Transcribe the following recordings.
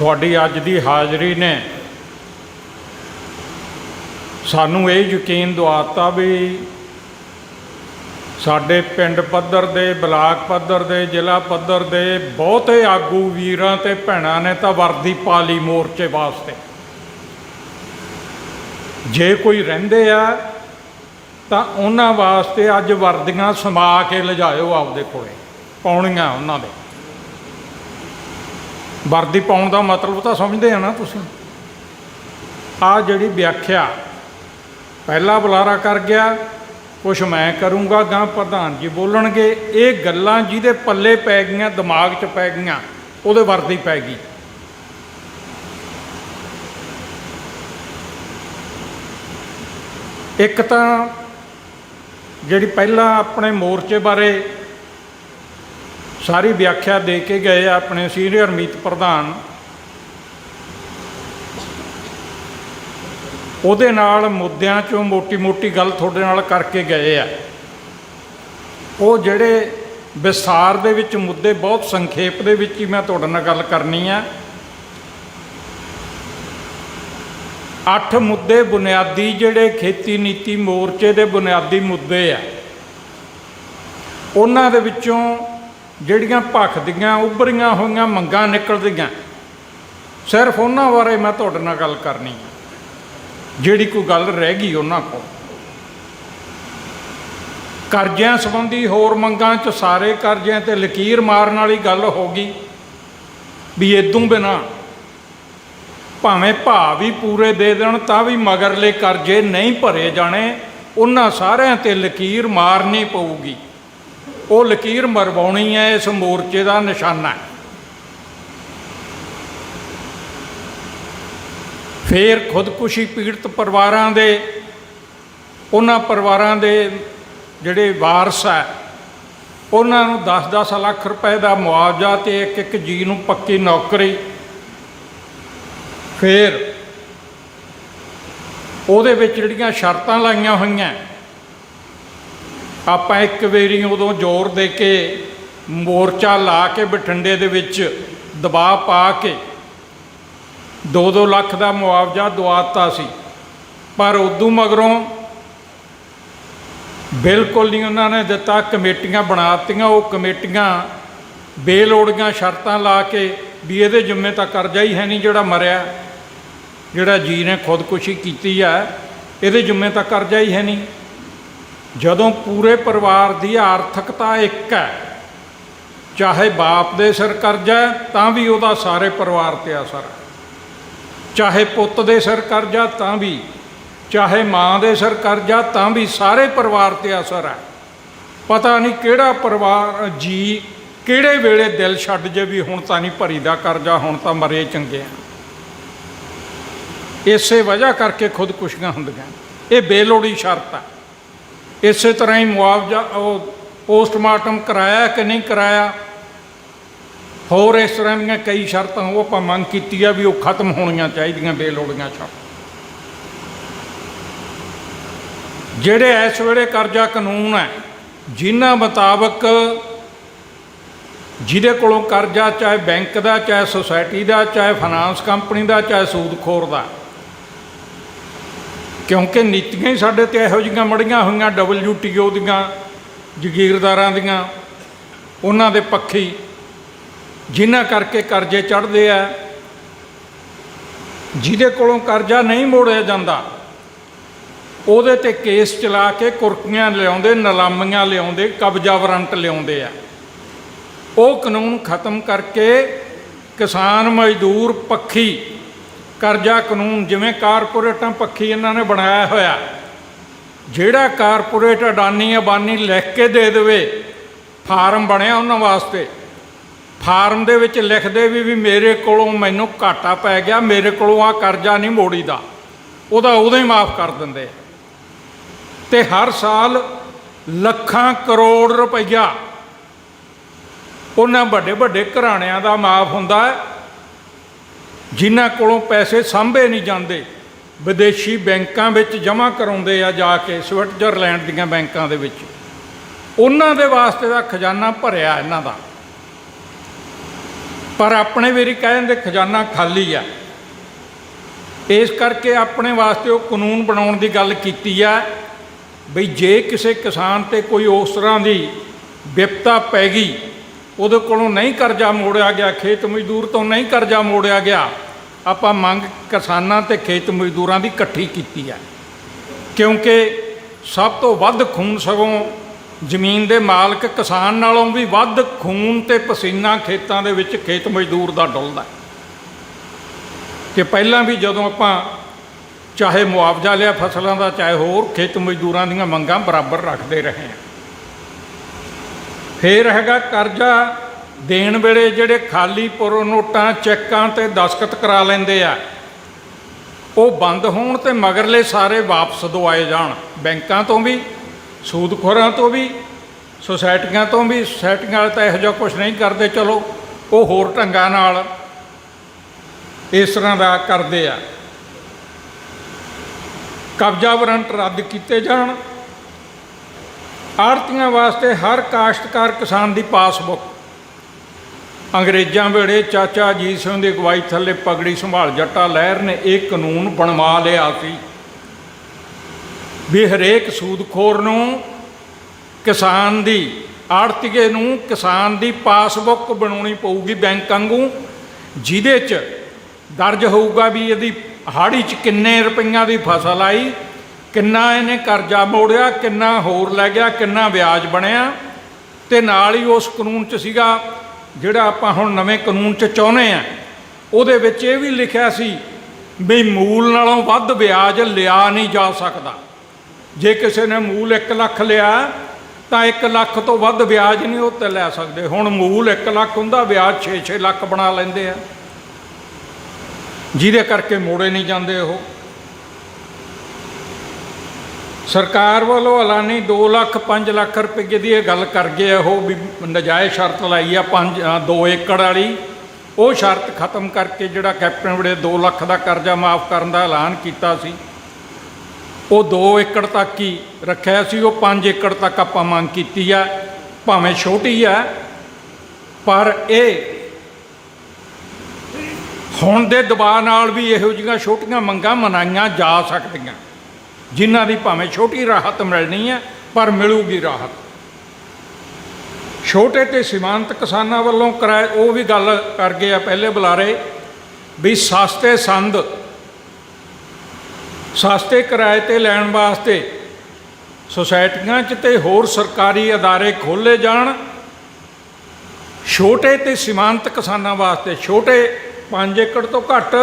ਤੁਹਾਡੀ ਅੱਜ ਦੀ ਹਾਜ਼ਰੀ ਨੇ ਸਾਨੂੰ ਇਹ ਯਕੀਨ ਦਵਾਤਾ ਵੀ ਸਾਡੇ ਪਿੰਡ ਪੱਧਰ ਦੇ, ਬਲਾਕ ਪੱਧਰ ਦੇ, ਜ਼ਿਲ੍ਹਾ ਪੱਧਰ ਦੇ ਬਹੁਤੇ ਆਗੂ ਵੀਰਾਂ ਤੇ ਭੈਣਾਂ ਨੇ ਤਾਂ ਵਰਦੀ ਪਾ ਲਈ ਮੋਰਚੇ ਵਾਸਤੇ। ਜੇ ਕੋਈ ਰਹਿੰਦੇ ਆ, ਤਾਂ ਉਹਨਾਂ ਵਾਸਤੇ ਅੱਜ ਵਰਦੀਆਂ ਸਮਾ ਕੇ ਲਿਜਾਇਓ ਆਪਦੇ ਕੋਲੇ, ਪਾਉਣੀਆਂ ਉਹਨਾਂ ਦੇ। ਵਰਦੀ ਪਾਉਣ ਦਾ ਮਤਲਬ ਤਾਂ ਸਮਝਦੇ ਆ ਨਾ ਤੁਸੀਂ। ਆ ਜਿਹੜੀ ਵਿਆਖਿਆ, ਪਹਿਲਾ ਬੁਲਾਰਾ ਕਰ ਗਿਆ, ਕੁਛ ਮੈਂ ਕਰੂੰਗਾ ਗਾਂ ਪ੍ਰਧਾਨ ਜੀ ਬੋਲਣਗੇ, ਇਹ ਗੱਲਾਂ ਜਿਹਦੇ ਪੱਲੇ ਪੈ ਗਈਆਂ, ਦਿਮਾਗ 'ਚ ਪੈ ਗਈਆਂ, ਉਹਦੇ ਵਰਦੀ ਪੈ ਗਈ। ਇੱਕ ਤਾਂ ਜਿਹੜੀ ਪਹਿਲਾਂ ਆਪਣੇ ਮੋਰਚੇ ਬਾਰੇ ਸਾਰੀ ਵਿਆਖਿਆ ਦੇ ਕੇ ਗਏ ਆ ਆਪਣੇ ਸੀਨੀਅਰ ਮੀਤ ਪ੍ਰਧਾਨ। ਉਹਦੇ ਨਾਲ ਮੁੱਦਿਆਂ 'ਚੋਂ ਮੋਟੀ-ਮੋਟੀ ਗੱਲ ਤੁਹਾਡੇ ਨਾਲ ਕਰਕੇ ਗਏ ਆ। ਉਹ ਜਿਹੜੇ ਵਿਸਥਾਰ ਦੇ ਵਿੱਚ ਮੁੱਦੇ ਬਹੁਤ ਸੰਖੇਪ ਦੇ ਵਿੱਚ ਹੀ ਮੈਂ ਤੁਹਾਡੇ ਨਾਲ ਗੱਲ ਕਰਨੀ ਆ। ਅੱਠ ਮੁੱਦੇ ਬੁਨਿਆਦੀ ਜਿਹੜੇ ਖੇਤੀ ਨੀਤੀ ਮੋਰਚੇ ਦੇ ਬੁਨਿਆਦੀ ਮੁੱਦੇ ਆ। ਉਹਨਾਂ ਦੇ ਵਿੱਚੋਂ ਜਿਹੜੀਆਂ ਭਖਦੀਆਂ ਉੱਭਰੀਆਂ ਹੋਈਆਂ ਮੰਗਾਂ ਨਿਕਲਦੀਆਂ। ਸਿਰਫ ਉਹਨਾਂ ਬਾਰੇ ਮੈਂ ਤੁਹਾਡੇ ਨਾਲ ਗੱਲ ਕਰਨੀ ਹੈ। ਜਿਹੜੀ ਕੋਈ ਗੱਲ ਰਹਿ ਗਈ ਉਹਨਾਂ ਕੋਲ। ਕਰਜ਼ਿਆਂ ਸੰਬੰਧੀ ਹੋਰ ਮੰਗਾਂ 'ਚ ਸਾਰੇ ਕਰਜ਼ਿਆਂ ਤੇ ਲਕੀਰ ਮਾਰਨ ਵਾਲੀ ਗੱਲ ਹੋ ਗਈ। ਵੀ ਇਦੋਂ ਬਿਨਾ ਭਾਵੇਂ ਭਾਅ ਵੀ ਪੂਰੇ ਦੇ ਦੇਣ, ਤਾਂ ਵੀ ਮਗਰਲੇ ਕਰਜ਼ੇ ਨਹੀਂ ਭਰੇ ਜਾਣੇ, ਉਹਨਾਂ ਸਾਰਿਆਂ ਤੇ ਲਕੀਰ ਮਾਰਨੀ ਪਊਗੀ। ਉਹ ਲਕੀਰ ਮਰਵਾਉਣੀ ਹੈ, ਇਸ ਮੋਰਚੇ ਦਾ ਨਿਸ਼ਾਨਾ ਹੈ। ਫੇਰ ਖੁਦਕੁਸ਼ੀ ਪੀੜਤ ਪਰਿਵਾਰਾਂ ਦੇ, ਉਹਨਾਂ ਪਰਿਵਾਰਾਂ ਦੇ ਜਿਹੜੇ ਵਾਰਸ ਹੈ, ਉਹਨਾਂ ਨੂੰ 10-10 ਲੱਖ ਰੁਪਏ ਦਾ ਮੁਆਵਜ਼ਾ ਤੇ ਇੱਕ ਇੱਕ ਜੀ ਨੂੰ ਪੱਕੀ ਨੌਕਰੀ। ਫੇਰ ਉਹਦੇ ਵਿੱਚ ਜਿਹੜੀਆਂ ਸ਼ਰਤਾਂ ਲਾਈਆਂ ਹੋਈਆਂ ਆਪਾਂ ਇੱਕ ਵਾਰੀ ਉਦੋਂ ਜ਼ੋਰ ਦੇ ਕੇ ਮੋਰਚਾ ਲਾ ਕੇ ਬਠਿੰਡੇ ਦੇ ਵਿੱਚ ਦਬਾਅ ਪਾ ਕੇ 2-2 ਲੱਖ ਦਾ ਮੁਆਵਜ਼ਾ ਦਵਾਤਾ ਸੀ। ਪਰ ਉਦੋਂ ਮਗਰੋਂ ਬਿਲਕੁਲ ਨਹੀਂ ਉਹਨਾਂ ਨੇ ਦਿੱਤਾ, ਕਮੇਟੀਆਂ ਬਣਾਤੀਆਂ ਉਹ ਕਮੇਟੀਆਂ ਬੇਲੋੜੀਆਂ ਸ਼ਰਤਾਂ ਲਾ ਕੇ ਵੀ ਇਹਦੇ ਜਿੰਮੇ ਤਾਂ ਕਰਜ਼ਾ ਹੀ ਹੈ ਨਹੀਂ ਜਿਹੜਾ ਮਰਿਆ, ਜਿਹੜਾ ਜੀ ਨੇ ਖੁਦਕੁਸ਼ੀ ਕੀਤੀ ਹੈ ਇਹਦੇ ਜਿੰਮੇ ਤਾਂ ਕਰਜ਼ਾ ਹੀ ਹੈ ਨਹੀਂ। ਜਦੋਂ ਪੂਰੇ ਪਰਿਵਾਰ ਦੀ ਆਰਥਿਕਤਾ ਇੱਕ ਹੈ, ਚਾਹੇ ਬਾਪ ਦੇ ਸਿਰ ਕਰਜ਼ਾ ਤਾਂ ਵੀ ਉਹਦਾ ਸਾਰੇ ਪਰਿਵਾਰ ਤੇ ਅਸਰ ਹੈ। ਚਾਹੇ ਪੁੱਤ ਦੇ ਸਿਰ ਕਰਜ਼ਾ, ਤਾਂ ਵੀ। ਚਾਹੇ ਮਾਂ ਦੇ ਸਿਰ ਕਰਜ਼ਾ, ਤਾਂ ਵੀ ਸਾਰੇ ਪਰਿਵਾਰ ਤੇ ਅਸਰ ਹੈ। ਪਤਾ ਨਹੀਂ ਕਿਹੜਾ ਪਰਿਵਾਰ ਜੀ ਕਿਹੜੇ ਵੇਲੇ ਦਿਲ ਛੱਡ ਜੇ ਵੀ ਹੁਣ ਤਾਂ ਨਹੀਂ ਭਰੀ ਦਾ ਕਰਜ਼ਾ, ਹੁਣ ਤਾਂ ਮਰੇ ਚੰਗੇ ਆ। ਇਸੇ ਵਜ੍ਹਾ ਕਰਕੇ ਖੁਦਕੁਸ਼ੀਆਂ ਹੁੰਦੀਆਂ। ਇਹ ਬੇਲੋੜੀ ਸ਼ਰਤ ਹੈ। ਇਸੇ ਤਰ੍ਹਾਂ ਹੀ ਮੁਆਵਜ਼ਾ ਉਹ ਪੋਸਟਮਾਰਟਮ ਕਰਾਇਆ ਕਿ ਨਹੀਂ ਕਰਾਇਆ? ਹੋਰ ਇਸ ਤਰ੍ਹਾਂ ਦੀਆਂ ਕਈ ਸ਼ਰਤਾਂ ਉਹ ਆਪਾਂ ਮੰਗ ਕੀਤੀ ਆ ਵੀ ਉਹ ਖਤਮ ਹੋਣੀਆਂ ਚਾਹੀਦੀਆਂ, ਬੇਲੋੜੀਆਂ ਸ਼ਰਤਾਂ ਜਿਹੜੇ ਇਸ ਵੇਲੇ ਕਰਜ਼ਾ ਕਾਨੂੰਨ ਹੈ, ਜਿਨ੍ਹਾਂ ਮੁਤਾਬਕ ਜਿਹਦੇ ਕੋਲੋਂ ਕਰਜ਼ਾ ਚਾਹੇ ਬੈਂਕ ਦਾ, ਚਾਹੇ ਸੁਸਾਇਟੀ ਦਾ, ਚਾਹੇ ਫਾਈਨਾਂਸ ਕੰਪਨੀ ਦਾ, ਚਾਹੇ ਸੂਦਖੋਰ ਦਾ ਕਿਉਂਕਿ ਨੀਤੀਆਂ ਹੀ ਸਾਡੇ ਤੇ ਇਹੋ ਜਿਹੀਆਂ ਮੜੀਆਂ ਹੋਈਆਂ WTO ਦੀਆਂ, ਜ਼ਗੀਰਦਾਰਾਂ ਦੀਆਂ, ਉਹਨਾਂ ਦੇ ਪੱਖੀ, ਜਿਨ੍ਹਾਂ ਕਰਕੇ ਕਰਜ਼ੇ ਚੜ੍ਹਦੇ ਆ, ਜਿਹਦੇ ਕੋਲੋਂ ਕਰਜ਼ਾ ਨਹੀਂ ਮੋੜਿਆ ਜਾਂਦਾ, ਉਹਦੇ ਤੇ ਕੇਸ ਚਲਾ ਕੇ ਕੁਰਕੀਆਂ ਲਿਆਉਂਦੇ, ਨਲਾਮੀਆਂ ਲਿਆਉਂਦੇ, ਕਬਜ਼ਾ ਵਾਰੰਟ ਲਿਆਉਂਦੇ ਆ। ਉਹ ਕਾਨੂੰਨ ਖਤਮ ਕਰਕੇ ਕਿਸਾਨ ਮਜ਼ਦੂਰ ਪੱਖੀ ਕਰਜ਼ਾ ਕਾਨੂੰਨ ਜਿਵੇਂ ਕਾਰਪੋਰੇਟਾਂ ਪੱਖੀ ਇਹਨਾਂ ਨੇ ਬਣਾਇਆ ਹੋਇਆ। ਜਿਹੜਾ ਕਾਰਪੋਰੇਟ ਅਡਾਨੀ ਅਬਾਨੀ ਲਿਖ ਕੇ ਦੇ ਦੇਵੇ, ਫਾਰਮ ਬਣਿਆ ਉਹਨਾਂ ਵਾਸਤੇ। ਫਾਰਮ ਦੇ ਵਿੱਚ ਲਿਖਦੇ ਵੀ ਵੀ ਮੇਰੇ ਕੋਲੋਂ ਮੈਨੂੰ ਘਾਟਾ ਪੈ ਗਿਆ, ਮੇਰੇ ਕੋਲੋਂ ਆ ਕਰਜ਼ਾ ਨਹੀਂ ਮੋੜੀਦਾ। ਉਹਦਾ ਉਦੋਂ ਹੀ ਮਾਫ ਕਰ ਦਿੰਦੇ। ਤੇ ਹਰ ਸਾਲ ਲੱਖਾਂ ਕਰੋੜ ਰੁਪਈਆ ਉਹਨਾਂ ਵੱਡੇ ਵੱਡੇ ਘਰਾਣਿਆਂ ਦਾ ਮਾਫ ਹੁੰਦਾ ਹੈ। ਜਿਨ੍ਹਾਂ ਕੋਲੋਂ ਪੈਸੇ ਸਾਂਭੇ ਨਹੀਂ ਜਾਂਦੇ, ਵਿਦੇਸ਼ੀ ਬੈਂਕਾਂ ਵਿੱਚ ਜਮ੍ਹਾਂ ਕਰਾਉਂਦੇ ਆ ਜਾ ਕੇ ਸਵਿਟਜ਼ਰਲੈਂਡ ਦੀਆਂ ਬੈਂਕਾਂ ਦੇ ਵਿੱਚ। ਉਹਨਾਂ ਦੇ ਵਾਸਤੇ ਦਾ ਖਜ਼ਾਨਾ ਭਰਿਆ ਇਹਨਾਂ ਦਾ। ਪਰ ਆਪਣੇ ਵੀਰੀ ਕਹਿੰਦੇ ਖਜ਼ਾਨਾ ਖਾਲੀ ਆ। ਇਸ ਕਰਕੇ ਆਪਣੇ ਵਾਸਤੇ ਉਹ ਕਾਨੂੰਨ ਬਣਾਉਣ ਦੀ ਗੱਲ ਕੀਤੀ ਆ, ਬਈ ਜੇ ਕਿਸੇ ਕਿਸਾਨ ਤੇ ਕੋਈ ਉਸ ਤਰ੍ਹਾਂ ਦੀ ਵਿਪਤਾ ਪੈ ਗਈ ਉਹਦੇ ਕੋਲੋਂ ਨਹੀਂ ਕਰਜ਼ਾ ਮੋੜਿਆ ਗਿਆ, ਖੇਤ ਮਜ਼ਦੂਰ ਤੋਂ ਨਹੀਂ ਕਰਜ਼ਾ ਮੋੜਿਆ ਗਿਆ, ਆਪਾਂ ਮੰਗ ਕਿਸਾਨਾਂ ਤੇ ਖੇਤ ਮਜ਼ਦੂਰਾਂ ਦੀ ਇਕੱਠੀ ਕੀਤੀ ਹੈ। ਕਿਉਂਕਿ ਸਭ ਤੋਂ ਵੱਧ ਖੂਨ ਸਗੋਂ ਜ਼ਮੀਨ ਦੇ ਮਾਲਕ ਕਿਸਾਨ ਨਾਲੋਂ ਵੀ ਵੱਧ ਖੂਨ ਤੇ ਪਸੀਨਾ ਖੇਤਾਂ ਦੇ ਵਿੱਚ ਖੇਤ ਮਜ਼ਦੂਰ ਦਾ ਡੁੱਲਦਾ ਕਿ ਪਹਿਲਾਂ ਵੀ ਜਦੋਂ ਆਪਾਂ ਚਾਹੇ ਮੁਆਵਜ਼ਾ ਲਿਆ ਫਸਲਾਂ ਦਾ, ਚਾਹੇ ਹੋਰ ਖੇਤ ਮਜ਼ਦੂਰਾਂ ਦੀਆਂ ਮੰਗਾਂ ਬਰਾਬਰ ਰੱਖਦੇ ਰਹੇ ਹਾਂ। ਫੇਰ ਹੈਗਾ ਕਰਜ਼ਾ ਦੇਣ ਵੇਲੇ ਜਿਹੜੇ ਖਾਲੀ ਪੁਰ ਨੋਟਾਂ, ਚੈੱਕਾਂ ਤੇ ਦਸਖਤ ਕਰਾ ਲੈਂਦੇ ਆ, ਉਹ ਬੰਦ ਹੋਣ ਤੇ ਮਗਰਲੇ ਸਾਰੇ ਵਾਪਸ ਦਵਾਏ ਜਾਣ, ਬੈਂਕਾਂ ਤੋਂ ਵੀ, ਸੂਦਖੋਰਾਂ ਤੋਂ ਵੀ, ਸੁਸਾਇਟੀਆਂ ਤੋਂ ਵੀ, ਸੁਸਾਇਟੀਆਂ ਵਾਲੇ ਤਾਂ ਇਹੋ ਜਿਹਾ ਕੁਝ ਨਹੀਂ ਕਰਦੇ, ਚਲੋ, ਉਹ ਹੋਰ ਢੰਗਾਂ ਨਾਲ ਇਸ ਤਰ੍ਹਾਂ ਦਾ ਕਰਦੇ ਆ। ਕਬਜ਼ਾ ਵਾਰੰਟ ਰੱਦ ਕੀਤੇ ਜਾਣ ਆੜਤੀਆਂ ਵਾਸਤੇ ਹਰ ਕਾਸ਼ਤਕਾਰ ਕਿਸਾਨ ਦੀ ਪਾਸਬੁੱਕ। ਅੰਗਰੇਜ਼ਾਂ ਵੇਲੇ ਚਾਚਾ ਅਜੀਤ ਸਿੰਘ ਦੀ ਅਗਵਾਈ ਥੱਲੇ ਪਗੜੀ ਸੰਭਾਲ ਜੱਟਾ ਲਹਿਰ ਨੇ ਇਹ ਕਾਨੂੰਨ ਬਣਵਾ ਲਿਆ ਸੀ। ਵੀ ਹਰੇਕ ਸੂਦਖੋਰ ਨੂੰ ਕਿਸਾਨ ਦੀ, ਆੜਤੀਏ ਨੂੰ ਕਿਸਾਨ ਦੀ ਪਾਸਬੁੱਕ ਬਣਾਉਣੀ ਪਊਗੀ ਬੈਂਕ ਵਾਂਗੂ, ਜਿਹਦੇ 'ਚ ਦਰਜ ਹੋਊਗਾ ਵੀ ਇਹਦੀ ਹਾੜੀ 'ਚ ਕਿੰਨੇ ਰੁਪਈਆਂ ਦੀ ਫਸਲ ਆਈ ਕਿੰਨਾ ਇਹਨੇ ਕਰਜ਼ਾ ਮੋੜਿਆ, ਕਿੰਨਾ ਹੋਰ ਲੈ ਗਿਆ, ਕਿੰਨਾ ਵਿਆਜ ਬਣਿਆ ਤੇ ਨਾਲ ਹੀ ਉਸ ਕਾਨੂੰਨ 'ਚ ਸੀਗਾ ਜਿਹੜਾ ਆਪਾਂ ਹੁਣ ਨਵੇਂ ਕਾਨੂੰਨ 'ਚ ਚਾਹੁੰਦੇ ਆ ਉਹਦੇ ਵਿੱਚ ਇਹ ਵੀ ਲਿਖਿਆ ਸੀ ਵੀ ਮੂਲ ਨਾਲੋਂ ਵੱਧ ਵਿਆਜ ਲਿਆ ਨਹੀਂ ਜਾ ਸਕਦਾ। ਜੇ ਕਿਸੇ ਨੇ ਮੂਲ 1 ਲੱਖ ਲਿਆ, ਤਾਂ 1 ਲੱਖ ਤੋਂ ਵੱਧ ਵਿਆਜ ਨਹੀਂ ਉਹ ਤੇ ਲੈ ਸਕਦੇ। ਹੁਣ ਮੂਲ 1 ਲੱਖ ਹੁੰਦਾ, ਵਿਆਜ 6-6 ਲੱਖ ਬਣਾ ਲੈਂਦੇ ਆ। ਜਿਹਦੇ ਕਰਕੇ ਮੋੜੇ ਨਹੀਂ ਜਾਂਦੇ ਉਹ। ਸਰਕਾਰ ਵੱਲੋਂ ਐਲਾਨੀ 2 ਲੱਖ 5 ਲੱਖ ਰੁਪਏ ਦੀ ਇਹ ਗੱਲ ਕਰ ਗਏ ਉਹ ਵੀ ਨਜਾਇਜ਼ ਸ਼ਰਤ ਲਾਈ ਆ 5 2 ਏਕੜ ਵਾਲੀ। ਉਹ ਸ਼ਰਤ ਖਤਮ ਕਰਕੇ ਜਿਹੜਾ ਕੈਪਟਨ ਵੜੇ 2 ਲੱਖ ਦਾ ਕਰਜ਼ਾ ਮਾਫ ਕਰਨ ਦਾ ਐਲਾਨ ਕੀਤਾ ਸੀ, ਉਹ 2 ਏਕੜ ਤੱਕ ਹੀ ਰੱਖਿਆ ਸੀ, ਉਹ 5 ਏਕੜ ਤੱਕ ਆਪਾਂ ਮੰਗ ਕੀਤੀ ਆ, ਭਾਵੇਂ ਛੋਟੀ ਆ, ਪਰ ਇਹ ਹੁਣ ਦੇ ਦਬਾਅ ਨਾਲ ਵੀ ਇਹੋ ਜਿਹੀਆਂ ਛੋਟੀਆਂ ਮੰਗਾਂ ਮਨਾਈਆਂ ਜਾ ਸਕਦੀਆਂ। ਜਿਨ੍ਹਾਂ ਦੀ ਭਾਵੇਂ ਛੋਟੀ ਰਾਹਤ ਮਿਲਣੀ ਹੈ, ਪਰ ਮਿਲੂਗੀ ਰਾਹਤ। ਛੋਟੇ ਤੇ ਸੀਮਾਂਤ ਕਿਸਾਨਾਂ ਵੱਲੋਂ ਕਰਾਏ, ਉਹ ਵੀ ਗੱਲ ਕਰ ਗਏ ਆ ਪਹਿਲੇ ਬੁਲਾਰੇ, ਵੀ ਸਸਤੇ ਸੰਦ, ਸਸਤੇ ਕਿਰਾਏ ਤੇ ਲੈਣ ਵਾਸਤੇ ਸੁਸਾਇਟੀਆਂ 'ਚ ਤੇ ਹੋਰ ਸਰਕਾਰੀ ਅਦਾਰੇ ਖੋਲ੍ਹੇ ਜਾਣ। ਛੋਟੇ ਤੇ ਸੀਮਾਂਤ ਕਿਸਾਨਾਂ ਵਾਸਤੇ, ਛੋਟੇ 5 ਏਕੜ ਤੋਂ ਘੱਟ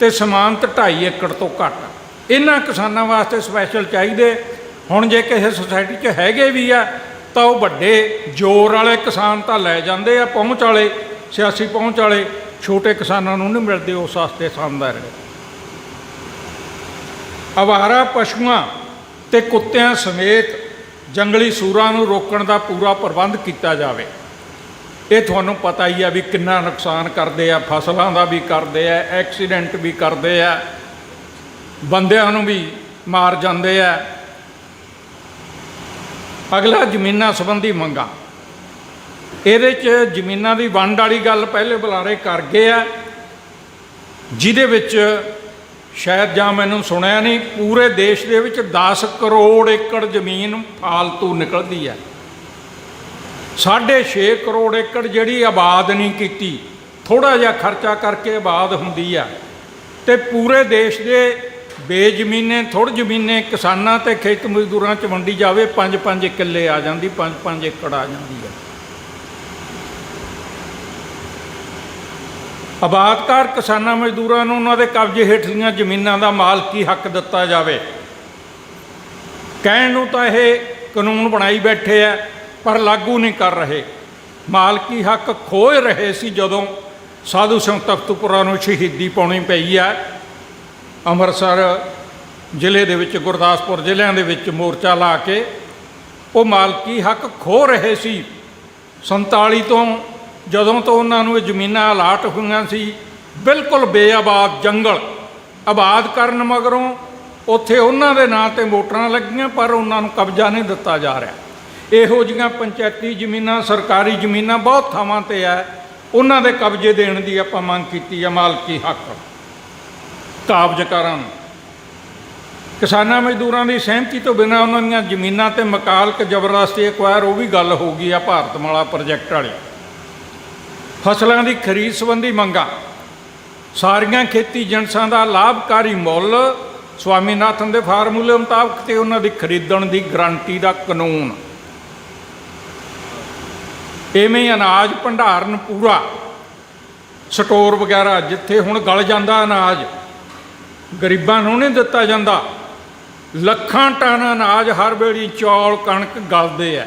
ਤੇ ਸੀਮਾਂਤ 2.5 ਏਕੜ ਤੋਂ ਘੱਟ। ਇਹਨਾਂ ਕਿਸਾਨਾਂ ਵਾਸਤੇ ਸਪੈਸ਼ਲ ਚਾਹੀਦੇ। ਹੁਣ ਜੇ ਕਿਸੇ ਸੁਸਾਇਟੀ 'ਚ ਹੈਗੇ ਵੀ ਆ, ਤਾਂ ਉਹ ਵੱਡੇ ਜ਼ੋਰ ਵਾਲੇ ਕਿਸਾਨ ਤਾਂ ਲੈ ਜਾਂਦੇ ਆ ਪਹੁੰਚ ਵਾਲੇ, ਸਿਆਸੀ ਪਹੁੰਚ ਵਾਲੇ, ਛੋਟੇ ਕਿਸਾਨਾਂ ਨੂੰ ਨਹੀਂ ਮਿਲਦੇ, ਉਸ ਵਾਸਤੇ ਸ਼ਾਨਦਾਰ ਅਵਾਰਾ ਪਸ਼ੂਆਂ ਤੇ ਕੁੱਤਿਆਂ ਸਮੇਤ ਜੰਗਲੀ ਸੂਰਾਂ ਨੂੰ ਰੋਕਣ ਦਾ ਪੂਰਾ ਪ੍ਰਬੰਧ ਕੀਤਾ ਜਾਵੇ। ਇਹ ਤੁਹਾਨੂੰ ਪਤਾ ਹੀ ਆ ਵੀ ਕਿੰਨਾ ਨੁਕਸਾਨ ਕਰਦੇ ਆ, ਫਸਲਾਂ ਦਾ ਵੀ ਕਰਦੇ ਆ, ਐਕਸੀਡੈਂਟ ਵੀ ਕਰਦੇ ਆ। ਬੰਦਿਆਂ ਨੂੰ ਵੀ ਮਾਰ ਜਾਂਦੇ ਆ। ਅਗਲਾ ਜ਼ਮੀਨਾਂ ਸੰਬੰਧੀ ਮੰਗਾਂ। ਇਹਦੇ 'ਚ ਜ਼ਮੀਨਾਂ ਦੀ ਵੰਡ ਵਾਲੀ ਗੱਲ ਪਹਿਲੇ ਬੁਲਾਰੇ ਕਰ ਗਏ ਆ। ਜਿਹਦੇ ਵਿੱਚ ਸ਼ਾਇਦ ਜਾਂ ਮੈਨੂੰ ਸੁਣਿਆ ਨਹੀਂ, ਪੂਰੇ ਦੇਸ਼ ਦੇ ਵਿੱਚ 10 ਕਰੋੜ ਏਕੜ ਜ਼ਮੀਨ ਫਾਲਤੂ ਨਿਕਲਦੀ ਹੈ 6.5 ਕਰੋੜ ਏਕੜ ਜਿਹੜੀ ਆਬਾਦ ਨਹੀਂ ਕੀਤੀ ਥੋੜਾ ਜਿਹਾ ਖਰਚਾ ਕਰਕੇ ਆਬਾਦ ਹੁੰਦੀ ਆ। ਤੇ ਪੂਰੇ ਦੇਸ਼ ਦੇ ਬੇਜ਼ਮੀਨੇ, ਥੋੜ੍ਹ ਜ਼ਮੀਨੇ ਕਿਸਾਨਾਂ ਤੇ ਖੇਤ ਮਜ਼ਦੂਰਾਂ ਚ ਵੰਡੀ ਜਾਵੇ 5-5 ਕਿੱਲੇ ਆ ਜਾਂਦੀ 5-5 ਏਕੜ ਆ ਜਾਂਦੀ ਹੈ ਆਬਾਦਕਾਰ ਕਿਸਾਨਾਂ ਮਜ਼ਦੂਰਾਂ ਨੂੰ ਉਹਨਾਂ ਦੇ ਕਬਜ਼ੇ ਹੇਠਲੀਆਂ ਜ਼ਮੀਨਾਂ ਦਾ ਮਾਲਕੀ ਹੱਕ ਦਿੱਤਾ ਜਾਵੇ। ਕਹਿਣ ਨੂੰ ਤਾਂ ਇਹ ਕਾਨੂੰਨ ਬਣਾਈ ਬੈਠੇ ਆ, ਪਰ ਲਾਗੂ ਨਹੀਂ ਕਰ ਰਹੇ। ਮਾਲਕੀ ਹੱਕ ਖੋਏ ਰਹੇ ਸੀ ਜਦੋਂ ਸਾਧੂ ਸਿੰਘ ਤਖਤਪੁਰਾ ਨੂੰ ਸ਼ਹੀਦੀ ਪਾਉਣੀ ਪਈ ਆ। ਅੰਮ੍ਰਿਤਸਰ ਜ਼ਿਲ੍ਹੇ ਦੇ ਵਿੱਚ, ਗੁਰਦਾਸਪੁਰ ਜ਼ਿਲ੍ਹਿਆਂ ਦੇ ਵਿੱਚ ਮੋਰਚਾ ਲਾ ਕੇ ਉਹ ਮਾਲਕੀ ਹੱਕ ਖੋ ਰਹੇ ਸੀ। 47 ਤੋਂ ਜਦੋਂ ਤੋਂ ਉਹਨਾਂ ਨੂੰ ਇਹ ਜ਼ਮੀਨਾਂ ਅਲਾਟ ਹੋਈਆਂ ਸੀ, ਬਿਲਕੁਲ ਬੇਆਬਾਦ ਜੰਗਲ। ਆਬਾਦ ਕਰਨ ਮਗਰੋਂ ਉੱਥੇ ਉਹਨਾਂ ਦੇ ਨਾਂ ਤੇ ਮੋਟਰਾਂ ਲੱਗੀਆਂ, ਪਰ ਉਹਨਾਂ ਨੂੰ ਕਬਜ਼ਾ ਨਹੀਂ ਦਿੱਤਾ ਜਾ ਰਿਹਾ। ਇਹੋ ਜਿਹੀਆਂ ਪੰਚਾਇਤੀ ਜ਼ਮੀਨਾਂ, ਸਰਕਾਰੀ ਜ਼ਮੀਨਾਂ ਬਹੁਤ ਥਾਵਾਂ ਤੇ ਹੈ ਉਹਨਾਂ ਦੇ ਕਬਜ਼ੇ ਦੇਣ ਦੀ ਆਪਾਂ ਮੰਗ ਕੀਤੀ ਆ ਮਾਲਕੀ ਹੱਕ। ਕਾਬਜ਼ਕਾਰਾਂ ਨੂੰ। ਕਿਸਾਨਾਂ ਮਜ਼ਦੂਰਾਂ ਦੀ ਸਹਿਮਤੀ ਤੋਂ ਬਿਨਾਂ ਉਹਨਾਂ ਦੀਆਂ ਜ਼ਮੀਨਾਂ ਤੇ ਮਕਾਲਕ ਜ਼ਬਰਦਸਤੀ ਐਕਵਾਇਰ ਉਹ ਵੀ ਗੱਲ ਹੋ ਗਈ ਆ ਭਾਰਤਮਾਲਾ ਪ੍ਰੋਜੈਕਟ ਵਾਲੀ। ਫਸਲਾਂ ਦੀ ਖਰੀਦ ਸੰਬੰਧੀ ਮੰਗਾਂ। ਸਾਰੀਆਂ ਖੇਤੀ ਜਿਣਸਾਂ ਦਾ ਲਾਭਕਾਰੀ ਮੁੱਲ ਸਵਾਮੀਨਾਥਨ ਦੇ ਫਾਰਮੂਲੇ ਮੁਤਾਬਕ ਤੇ ਉਹਨਾਂ ਦੀ ਖਰੀਦਣ ਦੀ ਗਰੰਟੀ ਦਾ ਕਾਨੂੰਨ। ਐਵੇਂ ਅਨਾਜ ਭੰਡਾਰਨ ਪੂਰਾ। ਸਟੋਰ ਵਗੈਰਾ ਜਿੱਥੇ ਹੁਣ ਗਲ ਜਾਂਦਾ ਅਨਾਜ। ਗਰੀਬਾਂ ਨੂੰ ਨਹੀਂ ਦਿੱਤਾ ਜਾਂਦਾ। ਲੱਖਾਂ ਟਨ ਅਨਾਜ ਹਰ ਵੇਲੇ ਚੌਲ ਕਣਕ ਗਲਦੇ ਆ